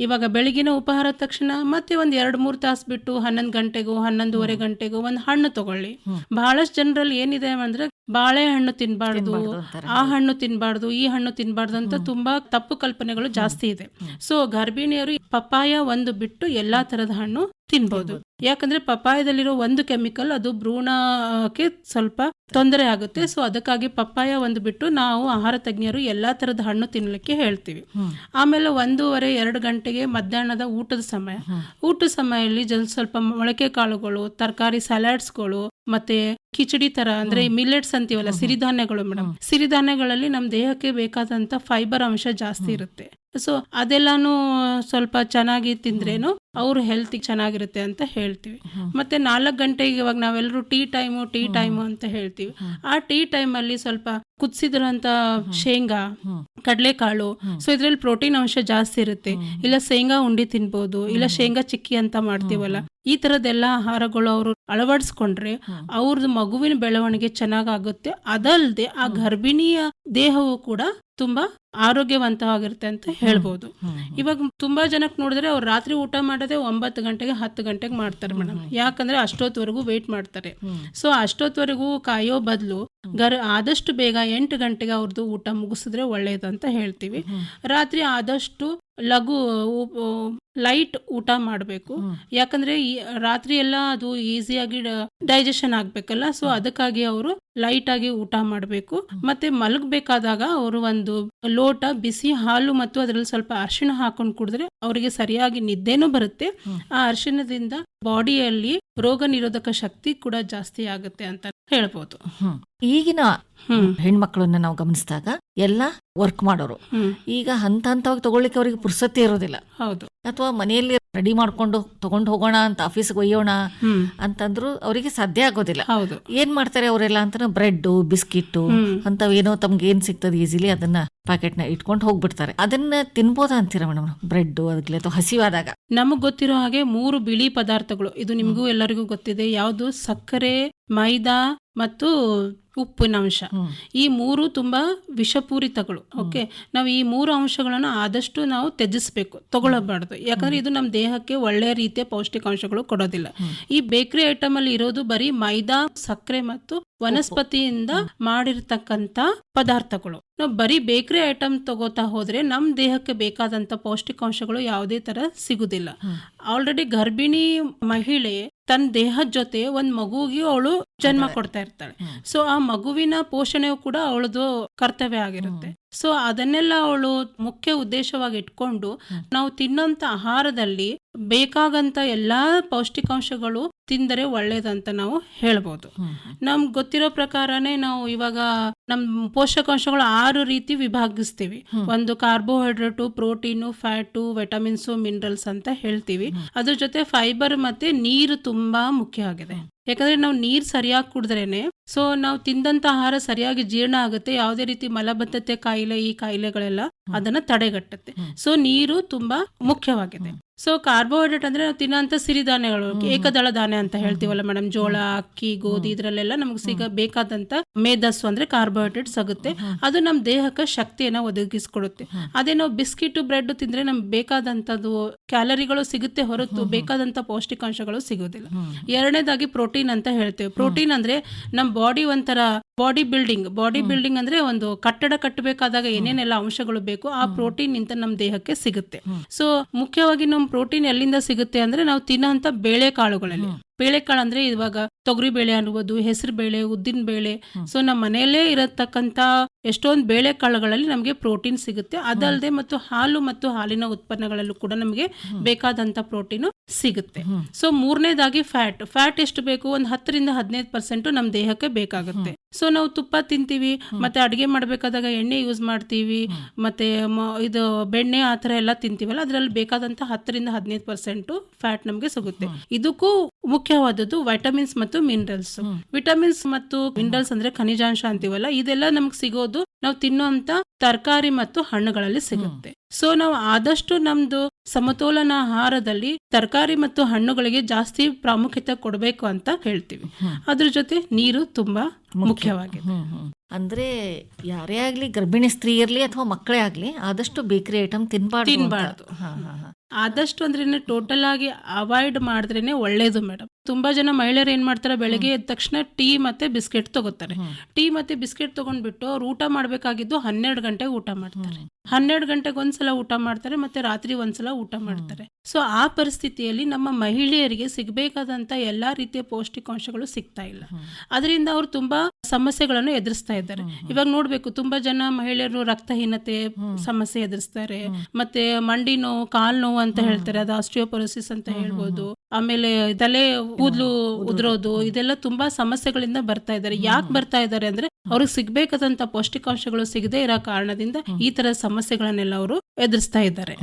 ಇವಾಗ ಬೆಳಗಿನ ಉಪಹಾರ ತಕ್ಷಣ ಮತ್ತೆ ಒಂದ್ ಎರಡ್ ಮೂರ್ ತಾಸು ಬಿಟ್ಟು ಹನ್ನೊಂದು ಗಂಟೆಗೂ ಹನ್ನೊಂದುವರೆ ಗಂಟೆಗೂ ಒಂದ್ ಹಣ್ಣು ತಗೊಳ್ಳಿ. ಬಹಳಷ್ಟು ಜನರಲ್ಲಿ ಏನಿದೆ ಅಂದ್ರೆ ಬಾಳೆಹಣ್ಣು ತಿನ್ಬಾರ್ದು ತಿನ್ಬಾರ್ದು ಆ ಹಣ್ಣು ತಿನ್ಬಾರ್ದು ಈ ಹಣ್ಣು ತಿನ್ಬಾರ್ದು ಅಂತ ತುಂಬಾ ತಪ್ಪು ಕಲ್ಪನೆಗಳು ಜಾಸ್ತಿ ಇದೆ. ಸೊ ಗರ್ಭಿಣಿಯರು ಪಪ್ಪಾಯ ಒಂದು ಬಿಟ್ಟು ಎಲ್ಲಾ ತರದ ಹಣ್ಣು ತಿನ್ಬಹುದು ಯಾಕಂದ್ರೆ ಪಪ್ಪಾಯದಲ್ಲಿರೋ ಒಂದು ಕೆಮಿಕಲ್ ಅದು ಭ್ರೂಣಕ್ಕೆ ಸ್ವಲ್ಪ ತೊಂದರೆ ಆಗುತ್ತೆ. ಸೊ ಅದಕ್ಕಾಗಿ ಪಪ್ಪಾಯ ಒಂದು ಬಿಟ್ಟು ನಾವು ಆಹಾರ ತಜ್ಞರು ಎಲ್ಲಾ ತರದ ಹಣ್ಣು ತಿನ್ನಲಿಕ್ಕೆ ಹೇಳ್ತೀವಿ. ಆಮೇಲೆ ಒಂದೂವರೆ ಎರಡು ಗಂಟೆಗೆ ಮಧ್ಯಾಹ್ನದ ಊಟದ ಸಮಯ. ಊಟದ ಸಮಯದಲ್ಲಿ ಜನ ಸ್ವಲ್ಪ ಮೊಳಕೆ ಕಾಳುಗಳು ತರಕಾರಿ ಸಲಾಡ್ಸ್ಗಳು ಮತ್ತೆ ಕಿಚಡಿ ತರ ಅಂದ್ರೆ ಮಿಲೆಟ್ಸ್ ಅಂತೀವಲ್ಲ ಸಿರಿಧಾನ್ಯಗಳು ಮೇಡಮ್ ಸಿರಿಧಾನ್ಯಗಳಲ್ಲಿ ನಮ್ಮ ದೇಹಕ್ಕೆ ಬೇಕಾದಂತ ಫೈಬರ್ ಅಂಶ ಜಾಸ್ತಿ ಇರುತ್ತೆ. ಸೊ ಅದೆಲ್ಲಾನು ಸ್ವಲ್ಪ ಚೆನ್ನಾಗಿ ತಿಂದ್ರೇನು ಅವ್ರ ಹೆಲ್ತ್ ಚೆನ್ನಾಗಿರುತ್ತೆ ಅಂತ ಹೇಳ್ತೀವಿ. ಮತ್ತೆ ನಾಲ್ಕು ಗಂಟೆಗೆ ಇವಾಗ ನಾವೆಲ್ಲರೂ ಟೀ ಟೈಮು ಟೀ ಟೈಮು ಅಂತ ಹೇಳ್ತೀವಿ ಆ ಟೀ ಟೈಮಲ್ಲಿ ಸ್ವಲ್ಪ ಕುದಿಸಿದ್ರಂತ ಶೇಂಗಾ. ಕಡಲೆಕಾಳು. ಸೊ ಇದ್ರಲ್ಲಿ ಪ್ರೋಟೀನ್ ಅಂಶ ಜಾಸ್ತಿ ಇರುತ್ತೆ. ಇಲ್ಲ ಶೇಂಗಾ ಉಂಡಿ ತಿನ್ಬೋದು ಇಲ್ಲ ಶೇಂಗಾ ಚಿಕ್ಕಿ ಅಂತ ಮಾಡ್ತೀವಲ್ಲ. ಈ ತರದೆಲ್ಲ ಆಹಾರಗಳು ಅವರು ಅಳವಡಿಸ್ಕೊಂಡ್ರೆ. ಅವ್ರದ್ದು ಮಗುವಿನ ಬೆಳವಣಿಗೆ ಚೆನ್ನಾಗಾಗುತ್ತೆ. ಅದಲ್ಲದೆ ಆ ಗರ್ಭಿಣಿಯ ದೇಹವು ಕೂಡ ತುಂಬಾ ಆರೋಗ್ಯವಂತವಾಗಿರುತ್ತೆ ಅಂತ ಹೇಳ್ಬೋದು. ಇವಾಗ ತುಂಬಾ ಜನಕ್ಕೆ ನೋಡಿದ್ರೆ ಅವ್ರು ರಾತ್ರಿ ಊಟ ಮಾಡೋದೇ ಒಂಬತ್ತು ಗಂಟೆಗೆ ಹತ್ತು ಗಂಟೆಗೆ ಮಾಡ್ತಾರೆ ಮೇಡಮ್. ಯಾಕಂದ್ರೆ ಅಷ್ಟೊತ್ತವರೆಗೂ ವೇಟ್ ಮಾಡ್ತಾರೆ. ಸೊ ಅಷ್ಟೊತ್ತವರೆಗೂ ಕಾಯೋ ಬದಲು ಗರ್ ಆದಷ್ಟು ಬೇಗ ಎಂಟು ಗಂಟೆಗೆ ಅವ್ರದ್ದು ಊಟ ಮುಗಿಸಿದ್ರೆ ಒಳ್ಳೇದು ಅಂತ ಹೇಳ್ತೀವಿ ರಾತ್ರಿ ಆದಷ್ಟು ಲಘು ಲೈಟ್ ಊಟ ಮಾಡಬೇಕು. ಯಾಕಂದ್ರೆ ರಾತ್ರಿ ಎಲ್ಲ ಅದು ಈಸಿಯಾಗಿ ಡೈಜೆಷನ್ ಆಗ್ಬೇಕಲ್ಲ ಸೊ ಅದಕ್ಕಾಗಿ ಅವರು ಲೈಟ್ ಆಗಿ ಊಟ ಮಾಡಬೇಕು. ಮತ್ತೆ ಮಲಗಬೇಕಾದಾಗ ಅವರು ಒಂದು ಲೋಟ ಬಿಸಿ ಹಾಲು ಮತ್ತು ಅದರಲ್ಲಿ ಸ್ವಲ್ಪ ಅರಿಶಿಣ ಹಾಕೊಂಡು ಕುಡಿದ್ರೆ ಅವರಿಗೆ ಸರಿಯಾಗಿ ನಿದ್ದೆನೂ ಬರುತ್ತೆ. ಆ ಅರಿಶಿಣದಿಂದ ಬಾಡಿಯಲ್ಲಿ ರೋಗ ನಿರೋಧಕ ಶಕ್ತಿ ಕೂಡ ಜಾಸ್ತಿ ಆಗುತ್ತೆ ಅಂತ ಹೇಳ್ಬೋದು. ಈಗಿನ ಹೆಣ್ಮಕ್ಳನ್ನ ನಾವು ಗಮನಿಸಿದಾಗ ಎಲ್ಲ ವರ್ಕ್ ಮಾಡೋರು. ಈಗ ಹಂತ ಹಂತವಾಗಿ ತಗೊಳ್ಳಿಕ್ಕೆ ಅವ್ರಿಗೆ ಪುರ್ಸತಿ ಇರೋದಿಲ್ಲ. ಹೌದು. ಅಥವಾ ಮನೆಯಲ್ಲಿ ರೆಡಿ ಮಾಡ್ಕೊಂಡು ತಗೊಂಡು ಹೋಗೋಣ ಅಂತ ಆಫೀಸ್ಗೆ ಒಯ್ಯೋಣ ಅಂತಂದ್ರು ಅವರಿಗೆ ಸಾಧ್ಯ ಆಗೋದಿಲ್ಲ. ಹೌದು. ಏನ್ ಮಾಡ್ತಾರೆ ಅವರೆಲ್ಲ ಅಂತ ಬ್ರೆಡ್ ಬಿಸ್ಕಿಟ್ ಅಂತ ಅಂತವೇನೋ ತಮ್ಗೆ ಏನ್ ಸಿಗ್ತದೆ ಈಸಿಲಿ ಅದನ್ನ ಪ್ಯಾಕೆಟ್ನ ಇಟ್ಕೊಂಡು ಹೋಗ್ಬಿಡ್ತಾರೆ. ಅದನ್ನ ತಿನ್ಬೋದಾ ಅಂತೀರಾ ಮೇಡಮ್ ಬ್ರೆಡ್ ಅದಕ್ಕೆ ಅಥವಾ ಹಸಿವಾದಾಗ? ನಮಗ್ ಗೊತ್ತಿರೋ ಹಾಗೆ ಮೂರು ಬಿಳಿ ಪದಾರ್ಥಗಳು. ಇದು ನಿಮಗೂ ಎಲ್ಲರಿಗೂ ಗೊತ್ತಿದೆ. ಯಾವುದು? ಸಕ್ಕರೆ ಮೈದಾ ಮತ್ತು ಉಪ್ಪಿನ ಅಂಶ. ಈ ಮೂರು ತುಂಬಾ ವಿಷಪೂರಿತಗಳು. ಓಕೆ? ನಾವು ಈ ಮೂರು ಅಂಶಗಳನ್ನು ಆದಷ್ಟು ನಾವು ತ್ಯಜಿಸ್ಬೇಕು ತಗೊಳ್ಳಬಾರ್ದು. ಯಾಕಂದ್ರೆ ಇದು ನಮ್ಮ ದೇಹಕ್ಕೆ ಒಳ್ಳೆಯ ರೀತಿಯ ಪೌಷ್ಟಿಕಾಂಶಗಳು ಕೊಡೋದಿಲ್ಲ. ಈ ಬೇಕರಿ ಐಟಮ್ ಅಲ್ಲಿ ಇರೋದು ಬರೀ ಮೈದಾ ಸಕ್ಕರೆ ಮತ್ತು ವನಸ್ಪತಿಯಿಂದ ಮಾಡಿರ್ತಕ್ಕಂಥ ಪದಾರ್ಥಗಳು. ನಾವು ಬರೀ ಬೇಕರಿ ಐಟಮ್ ತಗೋತಾ ಹೋದ್ರೆ ನಮ್ ದೇಹಕ್ಕೆ ಬೇಕಾದಂತ ಪೌಷ್ಟಿಕಾಂಶಗಳು ಯಾವುದೇ ತರ ಸಿಗುದಿಲ್ಲ. ಆಲ್ರೆಡಿ ಗರ್ಭಿಣಿ ಮಹಿಳೆ ತನ್ನ ದೇಹದ ಜೊತೆ ಒಂದ್ ಮಗುವಿಗೆ ಅವಳು ಜನ್ಮ ಕೊಡ್ತಾ ಇರ್ತಾಳೆ. ಸೊ ಆ ಮಗುವಿನ ಪೋಷಣೆಯು ಕೂಡ ಅವಳದು ಕರ್ತವ್ಯ ಆಗಿರುತ್ತೆ. ಸೊ ಅದನ್ನೆಲ್ಲ ಅವಳು ಮುಖ್ಯ ಉದ್ದೇಶವಾಗಿ ಇಟ್ಕೊಂಡು ನಾವು ತಿನ್ನೋಂತ ಆಹಾರದಲ್ಲಿ ಬೇಕಾಗಂತ ಎಲ್ಲಾ ಪೌಷ್ಟಿಕಾಂಶಗಳು ತಿಂದರೆ ಒಳ್ಳೇದಂತ ನಾವು ಹೇಳ್ಬೋದು. ನಮ್ಗೆ ಗೊತ್ತಿರೋ ಪ್ರಕಾರನೇ ನಾವು ಇವಾಗ ನಮ್ ಪೋಷಕಾಂಶಗಳು ಆರು ರೀತಿ ವಿಭಾಗಿಸ್ತೀವಿ. ಒಂದು carbohydrate protein fat vitamins minerals ಅಂತ ಹೇಳ್ತೀವಿ. ಅದ್ರ ಜೊತೆ ಫೈಬರ್ ಮತ್ತೆ ನೀರು ತುಂಬಾ ಮುಖ್ಯ ಆಗಿದೆ. ಯಾಕಂದ್ರೆ ನಾವು ನೀರ್ ಸರಿಯಾಗಿ ಕುಡಿದ್ರೇನೆ ಸೊ ನಾವು ತಿಂದಂತ ಆಹಾರ ಸರಿಯಾಗಿ ಜೀರ್ಣ ಆಗುತ್ತೆ. ಯಾವುದೇ ರೀತಿ ಮಲಬದ್ಧತೆ ಕಾಯಿಲೆ ಈ ಕಾಯಿಲೆಗಳೆಲ್ಲ ಅದನ್ನ ತಡೆಗಟ್ಟುತ್ತೆ. ಸೊ ನೀರು ತುಂಬಾ ಮುಖ್ಯವಾಗಿದೆ. ಸೊ ಕಾರ್ಬೋಹೈಡ್ರೇಟ್ ಅಂದ್ರೆ ನಾವು ತಿನ್ನೋಂಥ ಸಿರಿಧಾನ್ಯಗಳು ಏಕದಳ ಧಾನ್ಯ ಅಂತ ಹೇಳ್ತೀವಲ್ಲ ಮೇಡಮ್? ಜೋಳ ಅಕ್ಕಿ ಗೋಧಿ ಇದ್ರಲ್ಲೆಲ್ಲ ನಮಗೆ ಸಿಗ ಬೇಕಾದಂತ ಮೇಧಸ್ಸು ಅಂದ್ರೆ ಕಾರ್ಬೋಹೈಡ್ರೇಟ್ ಸಿಗುತ್ತೆ. ಅದು ನಮ್ಮ ದೇಹಕ್ಕೆ ಶಕ್ತಿಯನ್ನ ಒದಗಿಸ್ಕೊಡುತ್ತೆ. ಅದೇ ನಾವು ಬಿಸ್ಕಿಟ್ ಬ್ರೆಡ್ ತಿಂದ್ರೆ ನಮ್ಗೆ ಬೇಕಾದಂತದ್ದು ಕ್ಯಾಲರಿಗಳು ಸಿಗುತ್ತೆ ಹೊರತು ಬೇಕಾದಂತ ಪೌಷ್ಟಿಕಾಂಶಗಳು ಸಿಗೋದಿಲ್ಲ. ಎರಡನೇದಾಗಿ ಪ್ರೋಟೀನ್ ಅಂತ ಹೇಳ್ತೇವೆ. ಪ್ರೋಟೀನ್ ಅಂದ್ರೆ ನಮ್ಮ ಬಾಡಿ ಒಂಥರ ಬಾಡಿ ಬಿಲ್ಡಿಂಗ್ ಬಾಡಿ ಬಿಲ್ಡಿಂಗ್ ಅಂದ್ರೆ ಒಂದು ಕಟ್ಟಡ ಕಟ್ಟಬೇಕಾದಾಗ ಏನೇನೆಲ್ಲ ಅಂಶಗಳು ಬೇಕು ಆ ಪ್ರೋಟೀನ್ ಇಂತ ನಮ್ಮ ದೇಹಕ್ಕೆ ಸಿಗುತ್ತೆ. ಸೊ ಮುಖ್ಯವಾಗಿ ನಮ್ ಪ್ರೋಟೀನ್ ಎಲ್ಲಿಂದ ಸಿಗುತ್ತೆ ಅಂದ್ರೆ ನಾವು ತಿನ್ನೋಂತ ಬೇಳೆ ಕಾಳುಗಳಲ್ಲಿ ಬೇಳೆಕಾಳು ಅಂದ್ರೆ ಇವಾಗ ತೊಗರಿ ಬೇಳೆ ಅನ್ಬೋದು ಹೆಸರು ಬೇಳೆ ಉದ್ದಿನ ಬೇಳೆ. ಸೊ ನಮ್ಮ ಮನೆಯಲ್ಲೇ ಇರತಕ್ಕಂತ ಎಷ್ಟೊಂದು ಬೇಳೆ ಕಾಳುಗಳಲ್ಲಿ ನಮಗೆ ಪ್ರೋಟೀನ್ ಸಿಗುತ್ತೆ. ಅದಲ್ಲದೆ ಮತ್ತು ಹಾಲು ಮತ್ತು ಹಾಲಿನ ಉತ್ಪನ್ನಗಳಲ್ಲೂ ಕೂಡ ನಮಗೆ ಬೇಕಾದಂತ ಪ್ರೋಟೀನ್ ಸಿಗುತ್ತೆ. ಸೊ ಮೂರನೇದಾಗಿ ಫ್ಯಾಟ್ ಫ್ಯಾಟ್ ಎಷ್ಟು ಬೇಕು? ಒಂದು ಹತ್ತರಿಂದ ಹದಿನೈದು ಪರ್ಸೆಂಟ್ ನಮ್ಮ ದೇಹಕ್ಕೆ ಬೇಕಾಗುತ್ತೆ. ಸೊ ನಾವು ತುಪ್ಪ ತಿಂತೀವಿ ಮತ್ತೆ ಅಡುಗೆ ಮಾಡಬೇಕಾದಾಗ ಎಣ್ಣೆ ಯೂಸ್ ಮಾಡ್ತೀವಿ ಮತ್ತೆ ಇದು ಬೆಣ್ಣೆ ಆ ಥರ ಎಲ್ಲ ತಿಂತೀವಲ್ಲ ಅದ್ರಲ್ಲಿ ಬೇಕಾದಂತ ಹತ್ತರಿಂದ ಹದಿನೈದು ಪರ್ಸೆಂಟ್ ಫ್ಯಾಟ್ ನಮಗೆ ಸಿಗುತ್ತೆ. ಇದಕ್ಕೂ ಮುಖ್ಯವಾದದ್ದು ವೈಟಮಿನ್ಸ್ ಮತ್ತು ಮಿನರಲ್ಸ್ ವಿಟಮಿನ್ಸ್ ಮತ್ತು ಮಿನರಲ್ಸ್ ಅಂದ್ರೆ ಖನಿಜಾಂಶ ಅಂತೀವಲ್ಲ ಇದೆಲ್ಲ ನಮ್ಗೆ ಸಿಗೋದು ನಾವು ತಿನ್ನುವಂತ ತರಕಾರಿ ಮತ್ತು ಹಣ್ಣುಗಳಲ್ಲಿ ಸಿಗುತ್ತೆ. ಸೊ ನಾವು ಆದಷ್ಟು ನಮ್ದು ಸಮತೋಲನ ಆಹಾರದಲ್ಲಿ ತರಕಾರಿ ಮತ್ತು ಹಣ್ಣುಗಳಿಗೆ ಜಾಸ್ತಿ ಪ್ರಾಮುಖ್ಯತೆ ಕೊಡಬೇಕು ಅಂತ ಹೇಳ್ತೀವಿ. ಅದ್ರ ಜೊತೆ ನೀರು ತುಂಬಾ ಮುಖ್ಯವಾಗಿದೆ. ಅಂದ್ರೆ ಯಾರೇ ಆಗ್ಲಿ ಗರ್ಭಿಣಿ ಸ್ತ್ರೀ ಇರ್ಲಿ ಅಥವಾ ಮಕ್ಕಳೇ ಆಗ್ಲಿ ಆದಷ್ಟು ಬೇಕರಿ ಐಟಮ್ ತಿನ್ಬಾರ್ದು. ತಿನ್ಬಾರ್ದು. ಆದಷ್ಟು ಅಂದ್ರೇ ಆಗಿ ಅವಾಯ್ಡ್ ಮಾಡಿದ್ರೇ ಒಳ್ಳೇದು ಮೇಡಮ್ ತುಂಬಾ ಜನ ಮಹಿಳೆಯರು ಏನ್ ಮಾಡ್ತಾರೆ ಬೆಳಗ್ಗೆ ಎದ್ದ ತಕ್ಷಣ ಟೀ ಮತ್ತೆ ಬಿಸ್ಕೆಟ್ ತಗೋತಾರೆ. ಟೀ ಮತ್ತೆ ಬಿಸ್ಕೆಟ್ ತಗೊಂಡ್ಬಿಟ್ಟು ಅವ್ರು ಊಟ ಮಾಡ್ಬೇಕಾಗಿದ್ದು ಹನ್ನೆರಡು ಗಂಟೆಗೆ ಊಟ ಮಾಡ್ತಾರೆ. ಹನ್ನೆರಡು ಗಂಟೆಗೆ ಒಂದ್ಸಲ ಊಟ ಮಾಡ್ತಾರೆ ಮತ್ತೆ ರಾತ್ರಿ ಒಂದ್ಸಲ ಊಟ ಮಾಡ್ತಾರೆ. ಸೊ ಆ ಪರಿಸ್ಥಿತಿಯಲ್ಲಿ ನಮ್ಮ ಮಹಿಳೆಯರಿಗೆ ಸಿಗಬೇಕಾದಂತ ಎಲ್ಲಾ ರೀತಿಯ ಪೌಷ್ಟಿಕಾಂಶಗಳು ಸಿಗ್ತಾ ಇಲ್ಲ. ಅದರಿಂದ ಅವ್ರು ತುಂಬಾ ಸಮಸ್ಯೆಗಳನ್ನು ಎದುರಿಸ್ತಾ ಇದ್ದಾರೆ. ಇವಾಗ ನೋಡ್ಬೇಕು ತುಂಬಾ ಜನ ಮಹಿಳೆಯರು ರಕ್ತಹೀನತೆ ಸಮಸ್ಯೆ ಎದುರಿಸ್ತಾರೆ. ಮತ್ತೆ ಮಂಡಿ ನೋವು ಕಾಲ್ ನೋವು ಅಂತ ಹೇಳ್ತಾರೆ ಅದು ಆಸ್ಟಿಯೋಪೊರೋಸಿಸ್ ಅಂತ ಹೇಳ್ಬೋದು. ಆಮೇಲೆ ತಲೆ ಕೂದಲು ಉದುರೋದು ಇದೆಲ್ಲ ತುಂಬಾ ಸಮಸ್ಯೆಗಳಿಂದ ಬರ್ತಾ ಇದ್ದಾರೆ. ಯಾಕೆ ಬರ್ತಾ ಇದ್ದಾರೆ ಅಂದ್ರೆ ಅವ್ರಿಗೆ ಸಿಗ್ಬೇಕಾದಂತ ಪೌಷ್ಟಿಕಾಂಶಗಳು ಸಿಗದೆ ಇರೋ ಕಾರಣದಿಂದ ಈ ತರ ಸಮಸ್ಯೆಗಳನ್ನೆಲ್ಲ ಅವರು ಎದುರಿಸ್ತಾ ಇದ್ದಾರೆ.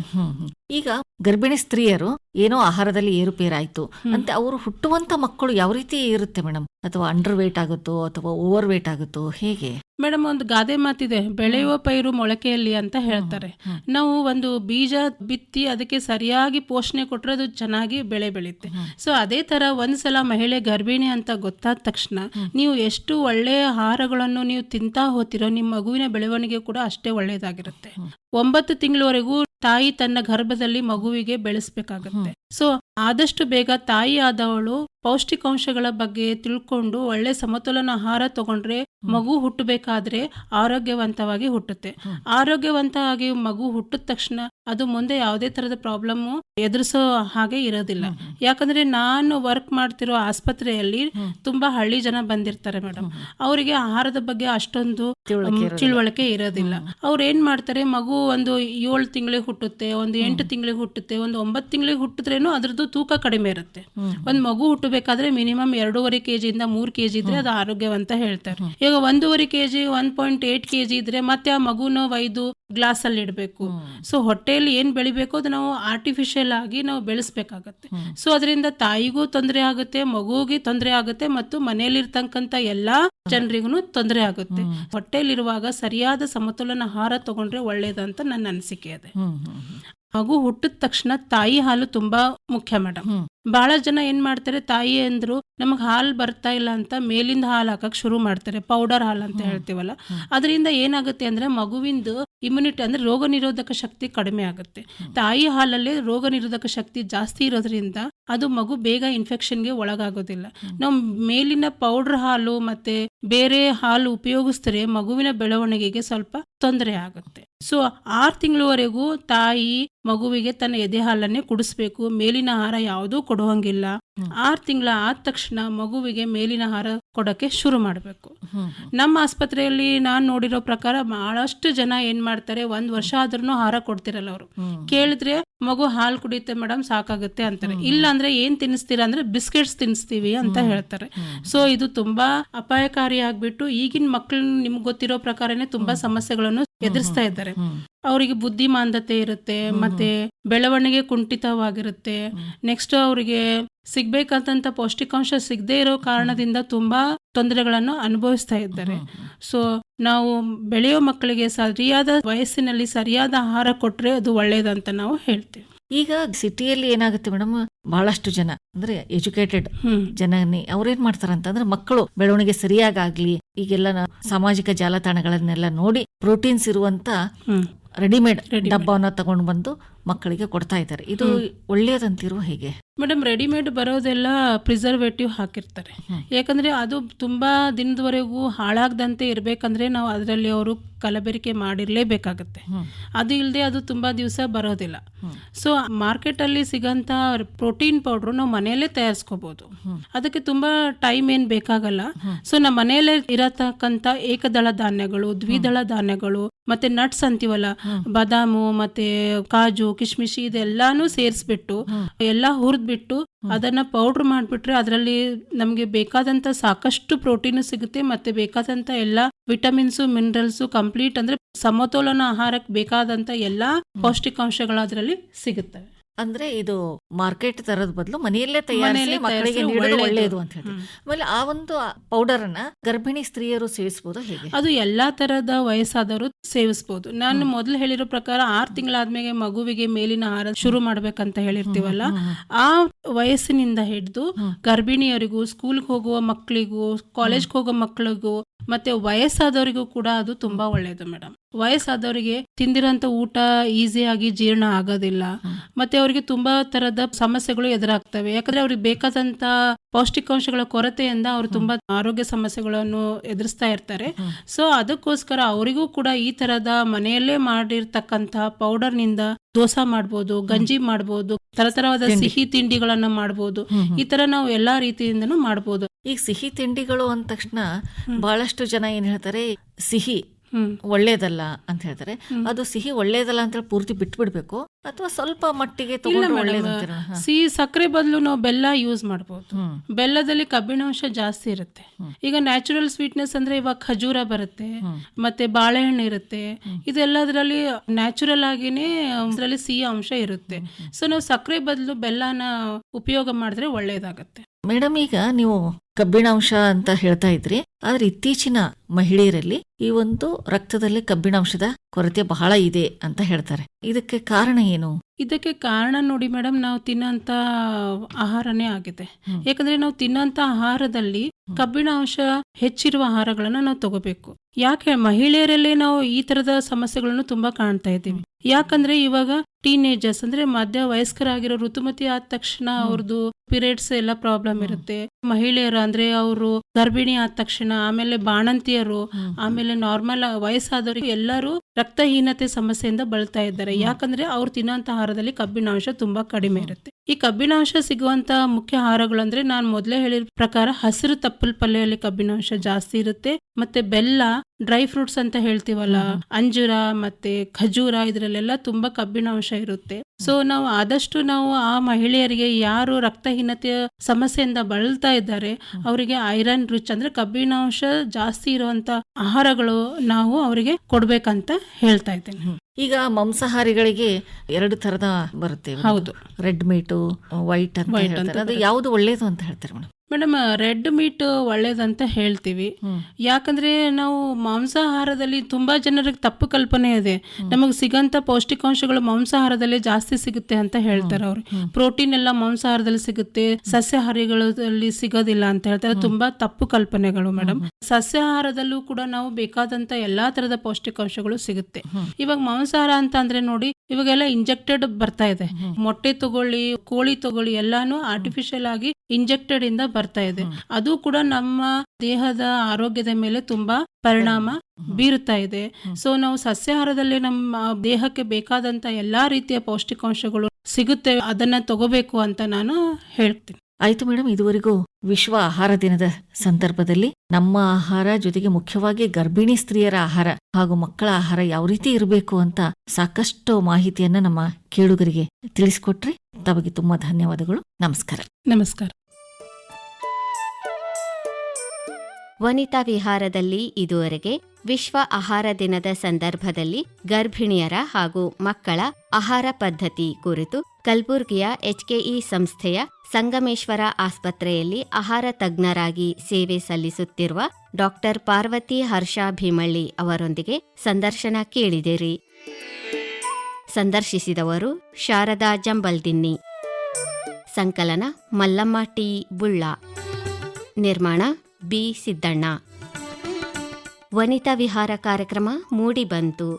ಈಗ ಗರ್ಭಿಣಿ ಸ್ತ್ರೀಯರು ಏನೋ ಆಹಾರದಲ್ಲಿ ಏರುಪೇರಾಯ್ತು. ಅಂತ ಅವರು ಹುಟ್ಟುವಂತ ಮಕ್ಕಳು ಯಾವ ರೀತಿ ಇರುತ್ತೆ ಮೇಡಮ್ ಅಥವಾ ಅಂಡರ್ ವೇಟ್ ಆಗುತ್ತೋ ಅಥವಾ ಓವರ್ ವೇಟ್ ಆಗುತ್ತೋ ಹೇಗೆ? ಮೇಡಮ್ ಒಂದು ಗಾದೆ ಮಾತಿದೆ ಬೆಳೆಯುವ ಪೈರು ಮೊಳಕೆಯಲ್ಲಿ ಅಂತ ಹೇಳ್ತಾರೆ. ನಾವು ಒಂದು ಬೀಜ ಬಿತ್ತಿ ಅದಕ್ಕೆ ಸರಿಯಾಗಿ ಪೋಷಣೆ ಕೊಟ್ಟರೆ ಅದು ಚೆನ್ನಾಗಿ ಬೆಳೆ ಬೆಳೆಯುತ್ತೆ. ಸೊ ಅದೇ ತರ ಒಂದ್ಸಲ ಮಹಿಳೆ ಗರ್ಭಿಣಿ ಅಂತ ಗೊತ್ತಾದ ತಕ್ಷಣ ನೀವು ಎಷ್ಟು ಒಳ್ಳೆಯ ಆಹಾರಗಳನ್ನು ನೀವು ತಿಂತಾ ಹೋತಿರೋ ನಿಮ್ಮ ಮಗುವಿನ ಬೆಳವಣಿಗೆ ಕೂಡ ಅಷ್ಟೇ ಒಳ್ಳೆಯದಾಗಿರುತ್ತೆ. ಒಂಬತ್ತು ತಿಂಗಳವರೆಗೂ ತಾಯಿ ತನ್ನ ಗರ್ಭದಲ್ಲಿ ಮಗುವಿಗೆ ಬೆಳೆಸ್ಬೇಕಾಗತ್ತೆ. ಸೊ ಆದಷ್ಟು ಬೇಗ ತಾಯಿ ಆದವಳು ಪೌಷ್ಟಿಕಾಂಶಗಳ ಬಗ್ಗೆ ತಿಳ್ಕೊಂಡು ಒಳ್ಳೆ ಸಮತೋಲನ ಆಹಾರ ತಗೊಂಡ್ರೆ ಮಗು ಹುಟ್ಟಬೇಕಾದ್ರೆ ಆರೋಗ್ಯವಂತವಾಗಿ ಹುಟ್ಟುತ್ತೆ. ಆರೋಗ್ಯವಂತವಾಗಿ ಮಗು ಹುಟ್ಟಿದ ತಕ್ಷಣ ಅದು ಮುಂದೆ ಯಾವುದೇ ತರದ ಪ್ರಾಬ್ಲಮ್ ಎದುರಿಸೋ ಹಾಗೆ ಇರೋದಿಲ್ಲ. ಯಾಕಂದ್ರೆ ನಾನು ವರ್ಕ್ ಮಾಡ್ತಿರೋ ಆಸ್ಪತ್ರೆಯಲ್ಲಿ ತುಂಬಾ ಹಳ್ಳಿ ಜನ ಬಂದಿರ್ತಾರೆ ಮೇಡಮ್. ಅವರಿಗೆ ಆಹಾರದ ಬಗ್ಗೆ ಅಷ್ಟೊಂದು ತಿಳುವಳಿಕೆ ಇರೋದಿಲ್ಲ. ಅವ್ರು ಏನ್ ಮಾಡ್ತಾರೆ ಮಗು ಒಂದು ಏಳು ತಿಂಗಳಿಗೆ ಹುಟ್ಟುತ್ತೆ ಒಂದು ಎಂಟು ತಿಂಗಳಿಗೆ ಹುಟ್ಟುತ್ತೆ ಒಂದು ಒಂಬತ್ತು ತಿಂಗಳಿಗೆ ಹುಟ್ಟಿದ್ರೇನು ಅದ್ರದ್ದು ತೂಕ ಕಡಿಮೆ ಇರುತ್ತೆ. ಒಂದು ಮಗು ಹುಟ್ಟಬೇಕಾದ್ರೆ ಮಿನಿಮಮ್ ಎರಡೂವರೆ ಕೆಜಿ ಇಂದ ಮೂರ್ ಕೆಜಿ ಇದ್ರೆ ಅದು ಆರೋಗ್ಯವಂತ ಹೇಳ್ತಾರೆ. ಈಗ ಒಂದೂವರೆ KG one point eight KG ಇದ್ರೆ ಮತ್ತೆ ಆ ಮಗುನ ಒಯ್ದು ಗ್ಲಾಸ್ ಅಲ್ಲಿ ಇಡಬೇಕು. ಸೊ ಹೊಟ್ಟೆಯಲ್ಲಿ ಏನ್ ಬೆಳಿಬೇಕು ಅದು ನಾವು ಆರ್ಟಿಫಿಷಿಯಲ್ ಆಗಿ ನಾವು ಬೆಳೆಸ್ಬೇಕಾಗತ್ತೆ. ಸೊ ಅದರಿಂದ ತಾಯಿಗೂ ತೊಂದರೆ ಆಗುತ್ತೆ ಮಗುವಿಗೆ ತೊಂದರೆ ಆಗುತ್ತೆ ಮತ್ತು ಮನೆಯಲ್ಲಿರ್ತಕ್ಕಂಥ ಎಲ್ಲಾ ಜನರಿಗೂ ತೊಂದರೆ ಆಗುತ್ತೆ. ಹೊಟ್ಟೆಯಲ್ಲಿರುವಾಗ ಸರಿಯಾದ ಸಮತೋಲನ ಆಹಾರ ತಗೊಂಡ್ರೆ ಒಳ್ಳೇದಂತ ನನ್ನ ಅನಿಸಿಕೆ ಹ್ಮ್. ಮಗು ಹುಟ್ಟಿದ ತಕ್ಷಣ ತಾಯಿ ಹಾಲು ತುಂಬಾ ಮುಖ್ಯ ಮೇಡಮ್ ಬಹಳ ಜನ ಏನ್ ಮಾಡ್ತಾರೆ ತಾಯಿ ಅಂದ್ರು ನಮಗ್ ಹಾಲು ಬರ್ತಾ ಇಲ್ಲ ಅಂತ ಮೇಲಿಂದ ಹಾಲು ಹಾಕಕ್ ಶುರು ಮಾಡ್ತಾರೆ ಪೌಡರ್ ಹಾಲು ಅಂತ ಹೇಳ್ತೀವಲ್ಲ. ಅದರಿಂದ ಏನಾಗುತ್ತೆ ಅಂದ್ರೆ ಮಗುವಿಂದು ಇಮ್ಯುನಿಟಿ ಅಂದ್ರೆ ರೋಗ ನಿರೋಧಕ ಶಕ್ತಿ ಕಡಿಮೆ ಆಗುತ್ತೆ. ತಾಯಿ ಹಾಲಲ್ಲಿ ರೋಗ ನಿರೋಧಕ ಶಕ್ತಿ ಜಾಸ್ತಿ ಇರೋದ್ರಿಂದ ಅದು ಮಗು ಬೇಗ ಇನ್ಫೆಕ್ಷನ್ಗೆ ಒಳಗಾಗೋದಿಲ್ಲ. ನಾವು ಮೇಲಿನ ಪೌಡರ್ ಹಾಲು ಮತ್ತೆ ಬೇರೆ ಹಾಲು ಉಪಯೋಗಿಸಿದ್ರೆ ಮಗುವಿನ ಬೆಳವಣಿಗೆಗೆ ಸ್ವಲ್ಪ ತೊಂದರೆ ಆಗುತ್ತೆ. ಸೊ ಆರು ತಿಂಗಳವರೆಗೂ ತಾಯಿ ಮಗುವಿಗೆ ತನ್ನ ಎದೆ ಹಾಲನ್ನೇ ಕುಡಿಸ್ಬೇಕು ಮೇಲಿನ ಆಹಾರ ಯಾವುದೂ ಕೊಡುವಂಗಿಲ್ಲ. ಆರು ತಿಂಗಳ ಆದ ತಕ್ಷಣ ಮಗುವಿಗೆ ಮೇಲಿನ ಆಹಾರ ಕೊಡಕ್ಕೆ ಶುರು ಮಾಡಬೇಕು. ನಮ್ಮ ಆಸ್ಪತ್ರೆಯಲ್ಲಿ ನಾನು ನೋಡಿರೋ ಪ್ರಕಾರ ಬಹಳಷ್ಟು ಜನ ಏನ್ ಮಾಡ್ತಾರೆ ಒಂದ್ ವರ್ಷ ಆದ್ರೂ ಆಹಾರ ಕೊಡ್ತಿರಲ್ಲ ಅವರು. ಕೇಳಿದ್ರೆ ಮಗು ಹಾಲು ಕುಡಿಯುತ್ತೆ ಮೇಡಮ್ ಸಾಕಾಗುತ್ತೆ ಅಂತಾರೆ. ಇಲ್ಲ ಅಂದ್ರೆ ಏನ್ ತಿನ್ನಿಸ್ತೀರಾ ಅಂದ್ರೆ ಬಿಸ್ಕೆಟ್ಸ್ ತಿನ್ನಿಸ್ತೀವಿ ಅಂತ ಹೇಳ್ತಾರೆ. ಸೊ ಇದು ತುಂಬಾ ಅಪಾಯಕಾರಿ ಆಗ್ಬಿಟ್ಟು ಈಗಿನ ಮಕ್ಕಳು ನಿಮ್ಗೆ ಗೊತ್ತಿರೋ ಪ್ರಕಾರನೇ ತುಂಬಾ ಸಮಸ್ಯೆಗಳನ್ನು ಎದುರಿಸ್ತಾ ಇದ್ದಾರೆ. ಅವರಿಗೆ ಬುದ್ಧಿಮಾಂದ್ಯತೆ ಇರುತ್ತೆ ಮತ್ತೆ ಬೆಳವಣಿಗೆ ಕುಂಠಿತವಾಗಿರುತ್ತೆ. ನೆಕ್ಸ್ಟ್ ಅವರಿಗೆ ಸಿಗ್ಬೇಕಂತ ಪೌಷ್ಟಿಕಾಂಶ ಸಿಗದೆ ಇರೋ ಕಾರಣದಿಂದ ತುಂಬಾ ತೊಂದರೆಗಳನ್ನು ಅನುಭವಿಸ್ತಾ ಇದ್ದಾರೆ. ಸೊ ನಾವು ಬೆಳೆಯೋ ಮಕ್ಕಳಿಗೆ ಸರಿಯಾದ ವಯಸ್ಸಿನಲ್ಲಿ ಸರಿಯಾದ ಆಹಾರ ಕೊಟ್ರೆ ಅದು ಒಳ್ಳೇದಂತ ನಾವು ಹೇಳ್ತೀವಿ. ಈಗ ಸಿಟಿಯಲ್ಲಿ ಏನಾಗುತ್ತೆ ಮೇಡಮ್ ಬಹಳಷ್ಟು ಜನ ಅಂದ್ರೆ ಎಜುಕೇಟೆಡ್ ಜನ ಜನನೇ ಅವ್ರೇನ್ ಮಾಡ್ತಾರ ಅಂತಂದ್ರೆ ಮಕ್ಕಳು ಬೆಳವಣಿಗೆ ಸರಿಯಾಗಾಗ್ಲಿ ಈಗೆಲ್ಲ ಸಾಮಾಜಿಕ ಜಾಲತಾಣಗಳನ್ನೆಲ್ಲ ನೋಡಿ ಪ್ರೋಟೀನ್ಸ್ ಇರುವಂತ ರೆಡಿಮೇಡ್. ಡಬ್ಬವನ್ನ ತಗೊಂಡು ಬಂದು ಮಕ್ಕಳಿಗೆ ಕೊಡ್ತಾ ಇದ್ದಾರೆ. ಇದು ಒಳ್ಳೆಯದಂತಿರುವ ಹೇಗೆ? ಮೇಡಮ್ ರೆಡಿಮೇಡ್ ಬರೋದೆಲ್ಲ ಪ್ರಿಸರ್ವೇಟಿವ್ ಹಾಕಿರ್ತಾರೆ. ಯಾಕಂದ್ರೆ ಅದು ತುಂಬಾ ದಿನದವರೆಗೂ ಹಾಳಾಗದಂತೆ ಇರಬೇಕಂದ್ರೆ ನಾವು ಅದರಲ್ಲಿ ಅವರು ಕಲಬೆರಿಕೆ ಮಾಡಿರ್ಲೇಬೇಕಾಗತ್ತೆ. ಅದು ಇಲ್ಲದೆ ಅದು ತುಂಬಾ ದಿವಸ ಬರೋದಿಲ್ಲ. ಸೊ ಮಾರ್ಕೆಟ್ ಅಲ್ಲಿ ಸಿಗಂತ ಪ್ರೋಟೀನ್ ಪೌಡ್ರು ನಾವು ಮನೆಯಲ್ಲೇ ತಯಾರಿಸ್ಕೋಬಹುದು ಅದಕ್ಕೆ ತುಂಬಾ ಟೈಮ್ ಏನು ಬೇಕಾಗಲ್ಲ. ಸೊ ನಮ್ಮ ಮನೆಯಲ್ಲೇ ಇರತಕ್ಕಂತ ಏಕದಳ ಧಾನ್ಯಗಳು ದ್ವಿದಳ ಧಾನ್ಯಗಳು ಮತ್ತೆ ನಟ್ಸ್ ಅಂತೀವಲ್ಲ. ಬಾದಾಮು ಮತ್ತೆ ಕಾಜು ಕಿಶ್ಮಿಶ್ ಇದೆಲ್ಲಾನು ಸೇರಿಸ್ಬಿಟ್ಟು ಎಲ್ಲಾ ಎಲ್ಲ ಹುರಿದ್ಬಿಟ್ಟು ಅದನ್ನ ಪೌಡರ್ ಮಾಡಿಬಿಟ್ರೆ ಅದರಲ್ಲಿ ನಮಗೆ ಬೇಕಾದಂತ ಸಾಕಷ್ಟು ಪ್ರೋಟೀನ್ ಸಿಗುತ್ತೆ ಮತ್ತೆ ಬೇಕಾದಂತ ಎಲ್ಲಾ ವಿಟಮಿನ್ಸು ಮಿನರಲ್ಸು ಕಂಪ್ಲೀಟ್ ಅಂದ್ರೆ ಸಮತೋಲನ ಆಹಾರಕ್ಕೆ ಬೇಕಾದಂತ ಎಲ್ಲಾ ಪೌಷ್ಟಿಕಾಂಶಗಳು ಅದರಲ್ಲಿ ಸಿಗುತ್ತವೆ ಅಂದ್ರೆ ಇದು ಮಾರ್ಕೆಟ್ ತರದ ಬದಲು ಮನೆಯಲ್ಲೇ ತಯಾರಿಸಿ ಮಕ್ಕಳಿಗೆ ನೀಡೋದು ಒಳ್ಳೇದು. ಒಳ್ಳೆಯದು ಅಂತ ಹೇಳಿ. ಆಮೇಲೆ ಆ ಒಂದು ಪೌಡರ್ ಅನ್ನ ಗರ್ಭಿಣಿ ಸ್ತ್ರೀಯರು ಸೇವಿಸಬಹುದು ಹೇಗೆ? ಅದು ಎಲ್ಲಾ ತರದ ವಯಸ್ಸಾದವರು ಸೇವಿಸಬಹುದು ನಾನು ಮೊದಲು ಹೇಳಿರೋ ಪ್ರಕಾರ ಆರು ತಿಂಗಳಾದ್ಮೇಲೆ ಮಗುವಿಗೆ ಮೇಲಿನ ಆಹಾರ ಶುರು ಮಾಡ್ಬೇಕಂತ ಹೇಳಿರ್ತೀವಲ್ಲ ಆ ವಯಸ್ಸಿನಿಂದ ಹಿಡಿದು. ಗರ್ಭಿಣಿಯರಿಗೂ ಸ್ಕೂಲ್ಗೆ ಹೋಗುವ ಮಕ್ಕಳಿಗೂ ಕಾಲೇಜ್ಗೆ ಹೋಗೋ ಮಕ್ಕಳಿಗೂ ಮತ್ತೆ ವಯಸ್ಸಾದವರಿಗೂ ಕೂಡ ಅದು ತುಂಬಾ ಒಳ್ಳೆಯದು ಮೇಡಮ್ ವಯಸ್ಸಾದವರಿಗೆ ತಿಂದಿರೋಂಥ ಊಟ ಈಸಿಯಾಗಿ ಜೀರ್ಣ ಆಗೋದಿಲ್ಲ. ಮತ್ತೆ ಅವರಿಗೆ ತುಂಬಾ ತರದ ಸಮಸ್ಯೆಗಳು ಎದುರಾಗ್ತವೆ ಯಾಕಂದ್ರೆ ಅವ್ರಿಗೆ ಬೇಕಾದಂತ ಪೌಷ್ಟಿಕಾಂಶಗಳ ಕೊರತೆಯಿಂದ ಅವರು ತುಂಬಾ ಆರೋಗ್ಯ ಸಮಸ್ಯೆಗಳನ್ನು ಎದುರಿಸ್ತಾ ಇರ್ತಾರೆ. ಸೊ ಅದಕ್ಕೋಸ್ಕರ ಅವರಿಗೂ ಕೂಡ ಈ ತರದ ಮನೆಯಲ್ಲೇ ಮಾಡಿರ್ತಕ್ಕಂತ ಪೌಡರ್ನಿಂದ ದೋಸೆ ಮಾಡ್ಬೋದು ಗಂಜಿ ಮಾಡ್ಬೋದು ತರತರವಾದ. ಸಿಹಿ ತಿಂಡಿಗಳನ್ನ ಮಾಡ್ಬೋದು. ಈ ತರ ನಾವು ಎಲ್ಲಾ ರೀತಿಯಿಂದನೂ ಮಾಡ್ಬೋದು ಈಗ ಸಿಹಿ ತಿಂಡಿಗಳು ಅಂದ ತಕ್ಷಣ ಬಹಳಷ್ಟು ಜನ ಏನ್ ಹೇಳ್ತಾರೆ ಸಿಹಿ ಒಳ್ಳೇದಲ್ಲ ಅಂತ ಹೇಳ್ತಾರೆ. ಅದು ಸಿಹಿ ಒಳ್ಳೇದಲ್ಲ ಅಂತ ಹೇಳಿ ಪೂರ್ತಿ ಬಿಟ್ಬಿಡ್ಬೇಕು? ಅಥವಾ ಸ್ವಲ್ಪ ಮಟ್ಟಿಗೆ ಸಿಹಿ ಸಕ್ಕರೆ ಬದಲು ನಾವು ಬೆಲ್ಲ ಯೂಸ್ ಮಾಡಬಹುದು ಬೆಲ್ಲದಲ್ಲಿ ಕಬ್ಬಿಣಾಂಶ ಜಾಸ್ತಿ ಇರುತ್ತೆ. ಈಗ ನ್ಯಾಚುರಲ್ ಸ್ವೀಟ್ನೆಸ್ ಅಂದ್ರೆ ಇವಾಗ ಖಜೂರ ಬರುತ್ತೆ ಮತ್ತೆ ಬಾಳೆಹಣ್ಣು ಇರುತ್ತೆ. ಇದೆಲ್ಲದರಲ್ಲಿ ನ್ಯಾಚುರಲ್ ಆಗಿನೇ ಅದರಲ್ಲಿ ಸಿಹಿ ಅಂಶ ಇರುತ್ತೆ. ಸೊ ನಾವು ಸಕ್ಕರೆ ಬದಲು ಬೆಲ್ಲನ ಉಪಯೋಗ ಮಾಡಿದ್ರೆ ಒಳ್ಳೇದಾಗತ್ತೆ. ಮೇಡಮ್ ಈಗ ನೀವು ಕಬ್ಬಿಣಾಂಶ ಅಂತ ಹೇಳ್ತಾ ಇದ್ರಿ. ಆದ್ರೆ ಇತ್ತೀಚಿನ ಮಹಿಳೆಯರಲ್ಲಿ ಈ ಒಂದು ರಕ್ತದಲ್ಲಿ ಕಬ್ಬಿಣಾಂಶದ ಕೊರತೆ ಬಹಳ ಇದೆ ಅಂತ ಹೇಳ್ತಾರೆ. ಇದಕ್ಕೆ ಕಾರಣ ಏನು? ಇದಕ್ಕೆ ಕಾರಣ ನೋಡಿ ಮೇಡಮ್ ನಾವು ತಿನ್ನಂತ ಆಹಾರನೇ ಆಗಿದೆ. ಯಾಕಂದ್ರೆ ನಾವು ತಿನ್ನಂತ ಆಹಾರದಲ್ಲಿ ಕಬ್ಬಿಣ ಅಂಶ ಹೆಚ್ಚಿರುವ ಆಹಾರಗಳನ್ನ ನಾವು ತಗೋಬೇಕು. ಯಾಕೆ? ಮಹಿಳೆಯರಲ್ಲೇ ನಾವು ಈ ತರದ ಸಮಸ್ಯೆಗಳನ್ನು ತುಂಬಾ ಕಾಣ್ತಾ ಇದ್ದೀವಿ. ಯಾಕಂದ್ರೆ ಇವಾಗ ಟೀನೇಜರ್ಸ್ ಅಂದ್ರೆ ಮಧ್ಯ ವಯಸ್ಕರಾಗಿರೋ ಋತುಮತಿ ಆದ ತಕ್ಷಣ ಅವ್ರದ್ದು ಪೀರಿಯಡ್ಸ್ ಎಲ್ಲ ಪ್ರಾಬ್ಲಮ್ ಇರುತ್ತೆ. ಮಹಿಳೆಯರು ಅಂದ್ರೆ ಅವರು ಗರ್ಭಿಣಿ ಆದ ತಕ್ಷಣ ಆಮೇಲೆ ಬಾಣಂತಿಯರು ಆಮೇಲೆ ನಾರ್ಮಲ್ ವಯಸ್ಸಾದವರು ಎಲ್ಲರೂ ರಕ್ತಹೀನತೆ ಸಮಸ್ಯೆಯಿಂದ ಬಳಲ್ತಾ ಇದ್ದಾರೆ. ಯಾಕಂದ್ರೆ ಅವ್ರು ತಿನ್ನೋಂತ ಆಹಾರದಲ್ಲಿ ಕಬ್ಬಿಣಾಂಶ ತುಂಬಾ ಕಡಿಮೆ ಇರುತ್ತೆ. ಈ ಕಬ್ಬಿಣಾಂಶ ಸಿಗುವಂತ ಮುಖ್ಯ ಆಹಾರಗಳು ಅಂದ್ರೆ ನಾನು ಮೊದಲೇ ಹೇಳಿದ ಪ್ರಕಾರ ಹಸಿರು ತಪ್ಪಲ್ ಪಲ್ಯದಲ್ಲಿ ಕಬ್ಬಿಣಾಂಶ ಜಾಸ್ತಿ ಇರುತ್ತೆ. ಮತ್ತೆ ಬೆಲ್ಲ ಡ್ರೈ ಫ್ರೂಟ್ಸ್ ಅಂತ ಹೇಳ್ತೀವಲ್ಲ ಅಂಜೂರ ಮತ್ತೆ ಖಜೂರ ಇದ್ರಲ್ಲೆಲ್ಲ ತುಂಬಾ ಕಬ್ಬಿಣಾಂಶ ಇರುತ್ತೆ. ಸೊ ನಾವು ಆದಷ್ಟು ನಾವು ಆ ಮಹಿಳೆಯರಿಗೆ ಯಾರು ರಕ್ತಹೀನತೆಯ ಸಮಸ್ಯೆಯಿಂದ ಬಳಲ್ತಾ ಇದ್ದಾರೆ ಅವರಿಗೆ ಐರನ್ ರಿಚ್ ಅಂದ್ರೆ ಕಬ್ಬಿಣಾಂಶ ಜಾಸ್ತಿ ಇರುವಂತ ಆಹಾರಗಳು ನಾವು ಅವರಿಗೆ ಕೊಡ್ಬೇಕಂತ ಹೇಳ್ತಾ ಇದ್ದೇನೆ. ಈಗ ಮಾಂಸಾಹಾರಿಗಳಿಗೆ ಎರಡು ತರದ ಬರುತ್ತೆ ಹೌದು. ರೆಡ್ ಮೀಟು ವೈಟ್ ಅಂತ ಹೇಳ್ತಾರೆ. ಅದು ಯಾವುದು ಒಳ್ಳೇದು ಅಂತ ಹೇಳ್ತಾರೆ ಮೇಡಮ್? ಮೇಡಮ್ ರೆಡ್ ಮೀಟ್ ಒಳ್ಳೇದಂತ ಹೇಳ್ತೀವಿ. ಯಾಕಂದ್ರೆ ನಾವು ಮಾಂಸಾಹಾರದಲ್ಲಿ ತುಂಬಾ ಜನರಿಗೆ ತಪ್ಪು ಕಲ್ಪನೆ ಇದೆ. ನಮಗೆ ಸಿಗಂತ ಪೌಷ್ಟಿಕಾಂಶಗಳು ಮಾಂಸಾಹಾರದಲ್ಲಿ ಜಾಸ್ತಿ ಸಿಗುತ್ತೆ ಅಂತ ಹೇಳ್ತಾರೆ ಅವ್ರು. ಪ್ರೋಟೀನ್ ಎಲ್ಲ ಮಾಂಸಾಹಾರದಲ್ಲಿ ಸಿಗುತ್ತೆ. ಸಸ್ಯಾಹಾರಿಗಳಲ್ಲಿ ಸಿಗೋದಿಲ್ಲ ಅಂತ ಹೇಳ್ತಾರೆ. ತುಂಬಾ ತಪ್ಪು ಕಲ್ಪನೆಗಳು ಮೇಡಮ್. ಸಸ್ಯಾಹಾರದಲ್ಲೂ ಕೂಡ ನಾವು ಬೇಕಾದಂತ ಎಲ್ಲಾ ತರದ ಪೌಷ್ಟಿಕಾಂಶಗಳು ಸಿಗುತ್ತೆ. ಇವಾಗ ಮಾಂಸಾಹಾರ ಅಂತ ಅಂದ್ರೆ ನೋಡಿ ಇವಾಗೆಲ್ಲ ಇಂಜೆಕ್ಟೆಡ್ ಬರ್ತಾ ಇದೆ. ಮೊಟ್ಟೆ ತಗೊಳ್ಳಿ ಕೋಳಿ ತಗೊಳ್ಳಿ ಎಲ್ಲಾನು ಆರ್ಟಿಫಿಷಿಯಲ್ ಆಗಿ ಇಂಜೆಕ್ಟೆಡ್ ಇಂದ ಬರ್ತಾ ಇದೆ. ಅದು ಕೂಡ ನಮ್ಮ ದೇಹದ ಆರೋಗ್ಯದ ಮೇಲೆ ತುಂಬಾ ಪರಿಣಾಮ ಬೀರುತ್ತಾ ಇದೆ. ಸೊ ನಾವು ಸಸ್ಯಾಹಾರದಲ್ಲಿ ನಮ್ಮ ದೇಹಕ್ಕೆ ಬೇಕಾದಂತ ಎಲ್ಲಾ ರೀತಿಯ ಪೌಷ್ಟಿಕಾಂಶಗಳು ಸಿಗುತ್ತೆ ಅದನ್ನ ತಗೋಬೇಕು ಅಂತ ನಾನು ಹೇಳ್ತೀನಿ. ಆಯ್ತು ಮೇಡಮ್ ಇದುವರೆಗೂ ವಿಶ್ವ ಆಹಾರ ದಿನದ ಸಂದರ್ಭದಲ್ಲಿ ನಮ್ಮ ಆಹಾರ ಜೊತೆಗೆ ಮುಖ್ಯವಾಗಿ ಗರ್ಭಿಣಿ ಸ್ತ್ರೀಯರ ಆಹಾರ ಹಾಗೂ ಮಕ್ಕಳ ಆಹಾರ ಯಾವ ರೀತಿ ಇರಬೇಕು ಅಂತ ಸಾಕಷ್ಟು ಮಾಹಿತಿಯನ್ನ ನಮ್ಮ ಕೇಳುಗರಿಗೆ ತಿಳಿಸ್ಕೊಟ್ರಿ. ತಮಗೆ ತುಂಬಾ ಧನ್ಯವಾದಗಳು. ನಮಸ್ಕಾರ. ನಮಸ್ಕಾರ. ವನಿತಾ ವಿಹಾರದಲ್ಲಿ ಇದುವರೆಗೆ ವಿಶ್ವ ಆಹಾರ ದಿನದ ಸಂದರ್ಭದಲ್ಲಿ ಗರ್ಭಿಣಿಯರ ಹಾಗೂ ಮಕ್ಕಳ ಆಹಾರ ಪದ್ಧತಿ ಕುರಿತು ಕಲಬುರ್ಗಿಯ ಎಚ್ಕೆಇ ಸಂಸ್ಥೆಯ ಸಂಗಮೇಶ್ವರ ಆಸ್ಪತ್ರೆಯಲ್ಲಿ ಆಹಾರ ತಜ್ಞರಾಗಿ ಸೇವೆ ಸಲ್ಲಿಸುತ್ತಿರುವ ಡಾಕ್ಟರ್ ಪಾರ್ವತಿ ಹರ್ಷ ಭೀಮಳ್ಳಿ ಅವರೊಂದಿಗೆ ಸಂದರ್ಶನ ಕೇಳಿದಿರಿ. ಸಂದರ್ಶಿಸಿದವರು ಶಾರದಾ ಜಂಬಲ್ದಿನ್ನಿ. ಸಂಕಲನ ಮಲ್ಲಮ್ಮ ಟಿ. ಬುಳ್ಳ. ನಿರ್ಮಾಣ ಬಿ. ಸಿದ್ದಣ್ಣ. ವನಿತಾ ವಿಹಾರ ಕಾರ್ಯಕ್ರಮ ಮೂಡಿಬಂತು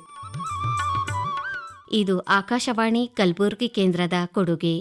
ಇದು ಆಕಾಶವಾಣಿ ಕಲಬುರಗಿ ಕೇಂದ್ರದ ಕೊಡುಗೆ.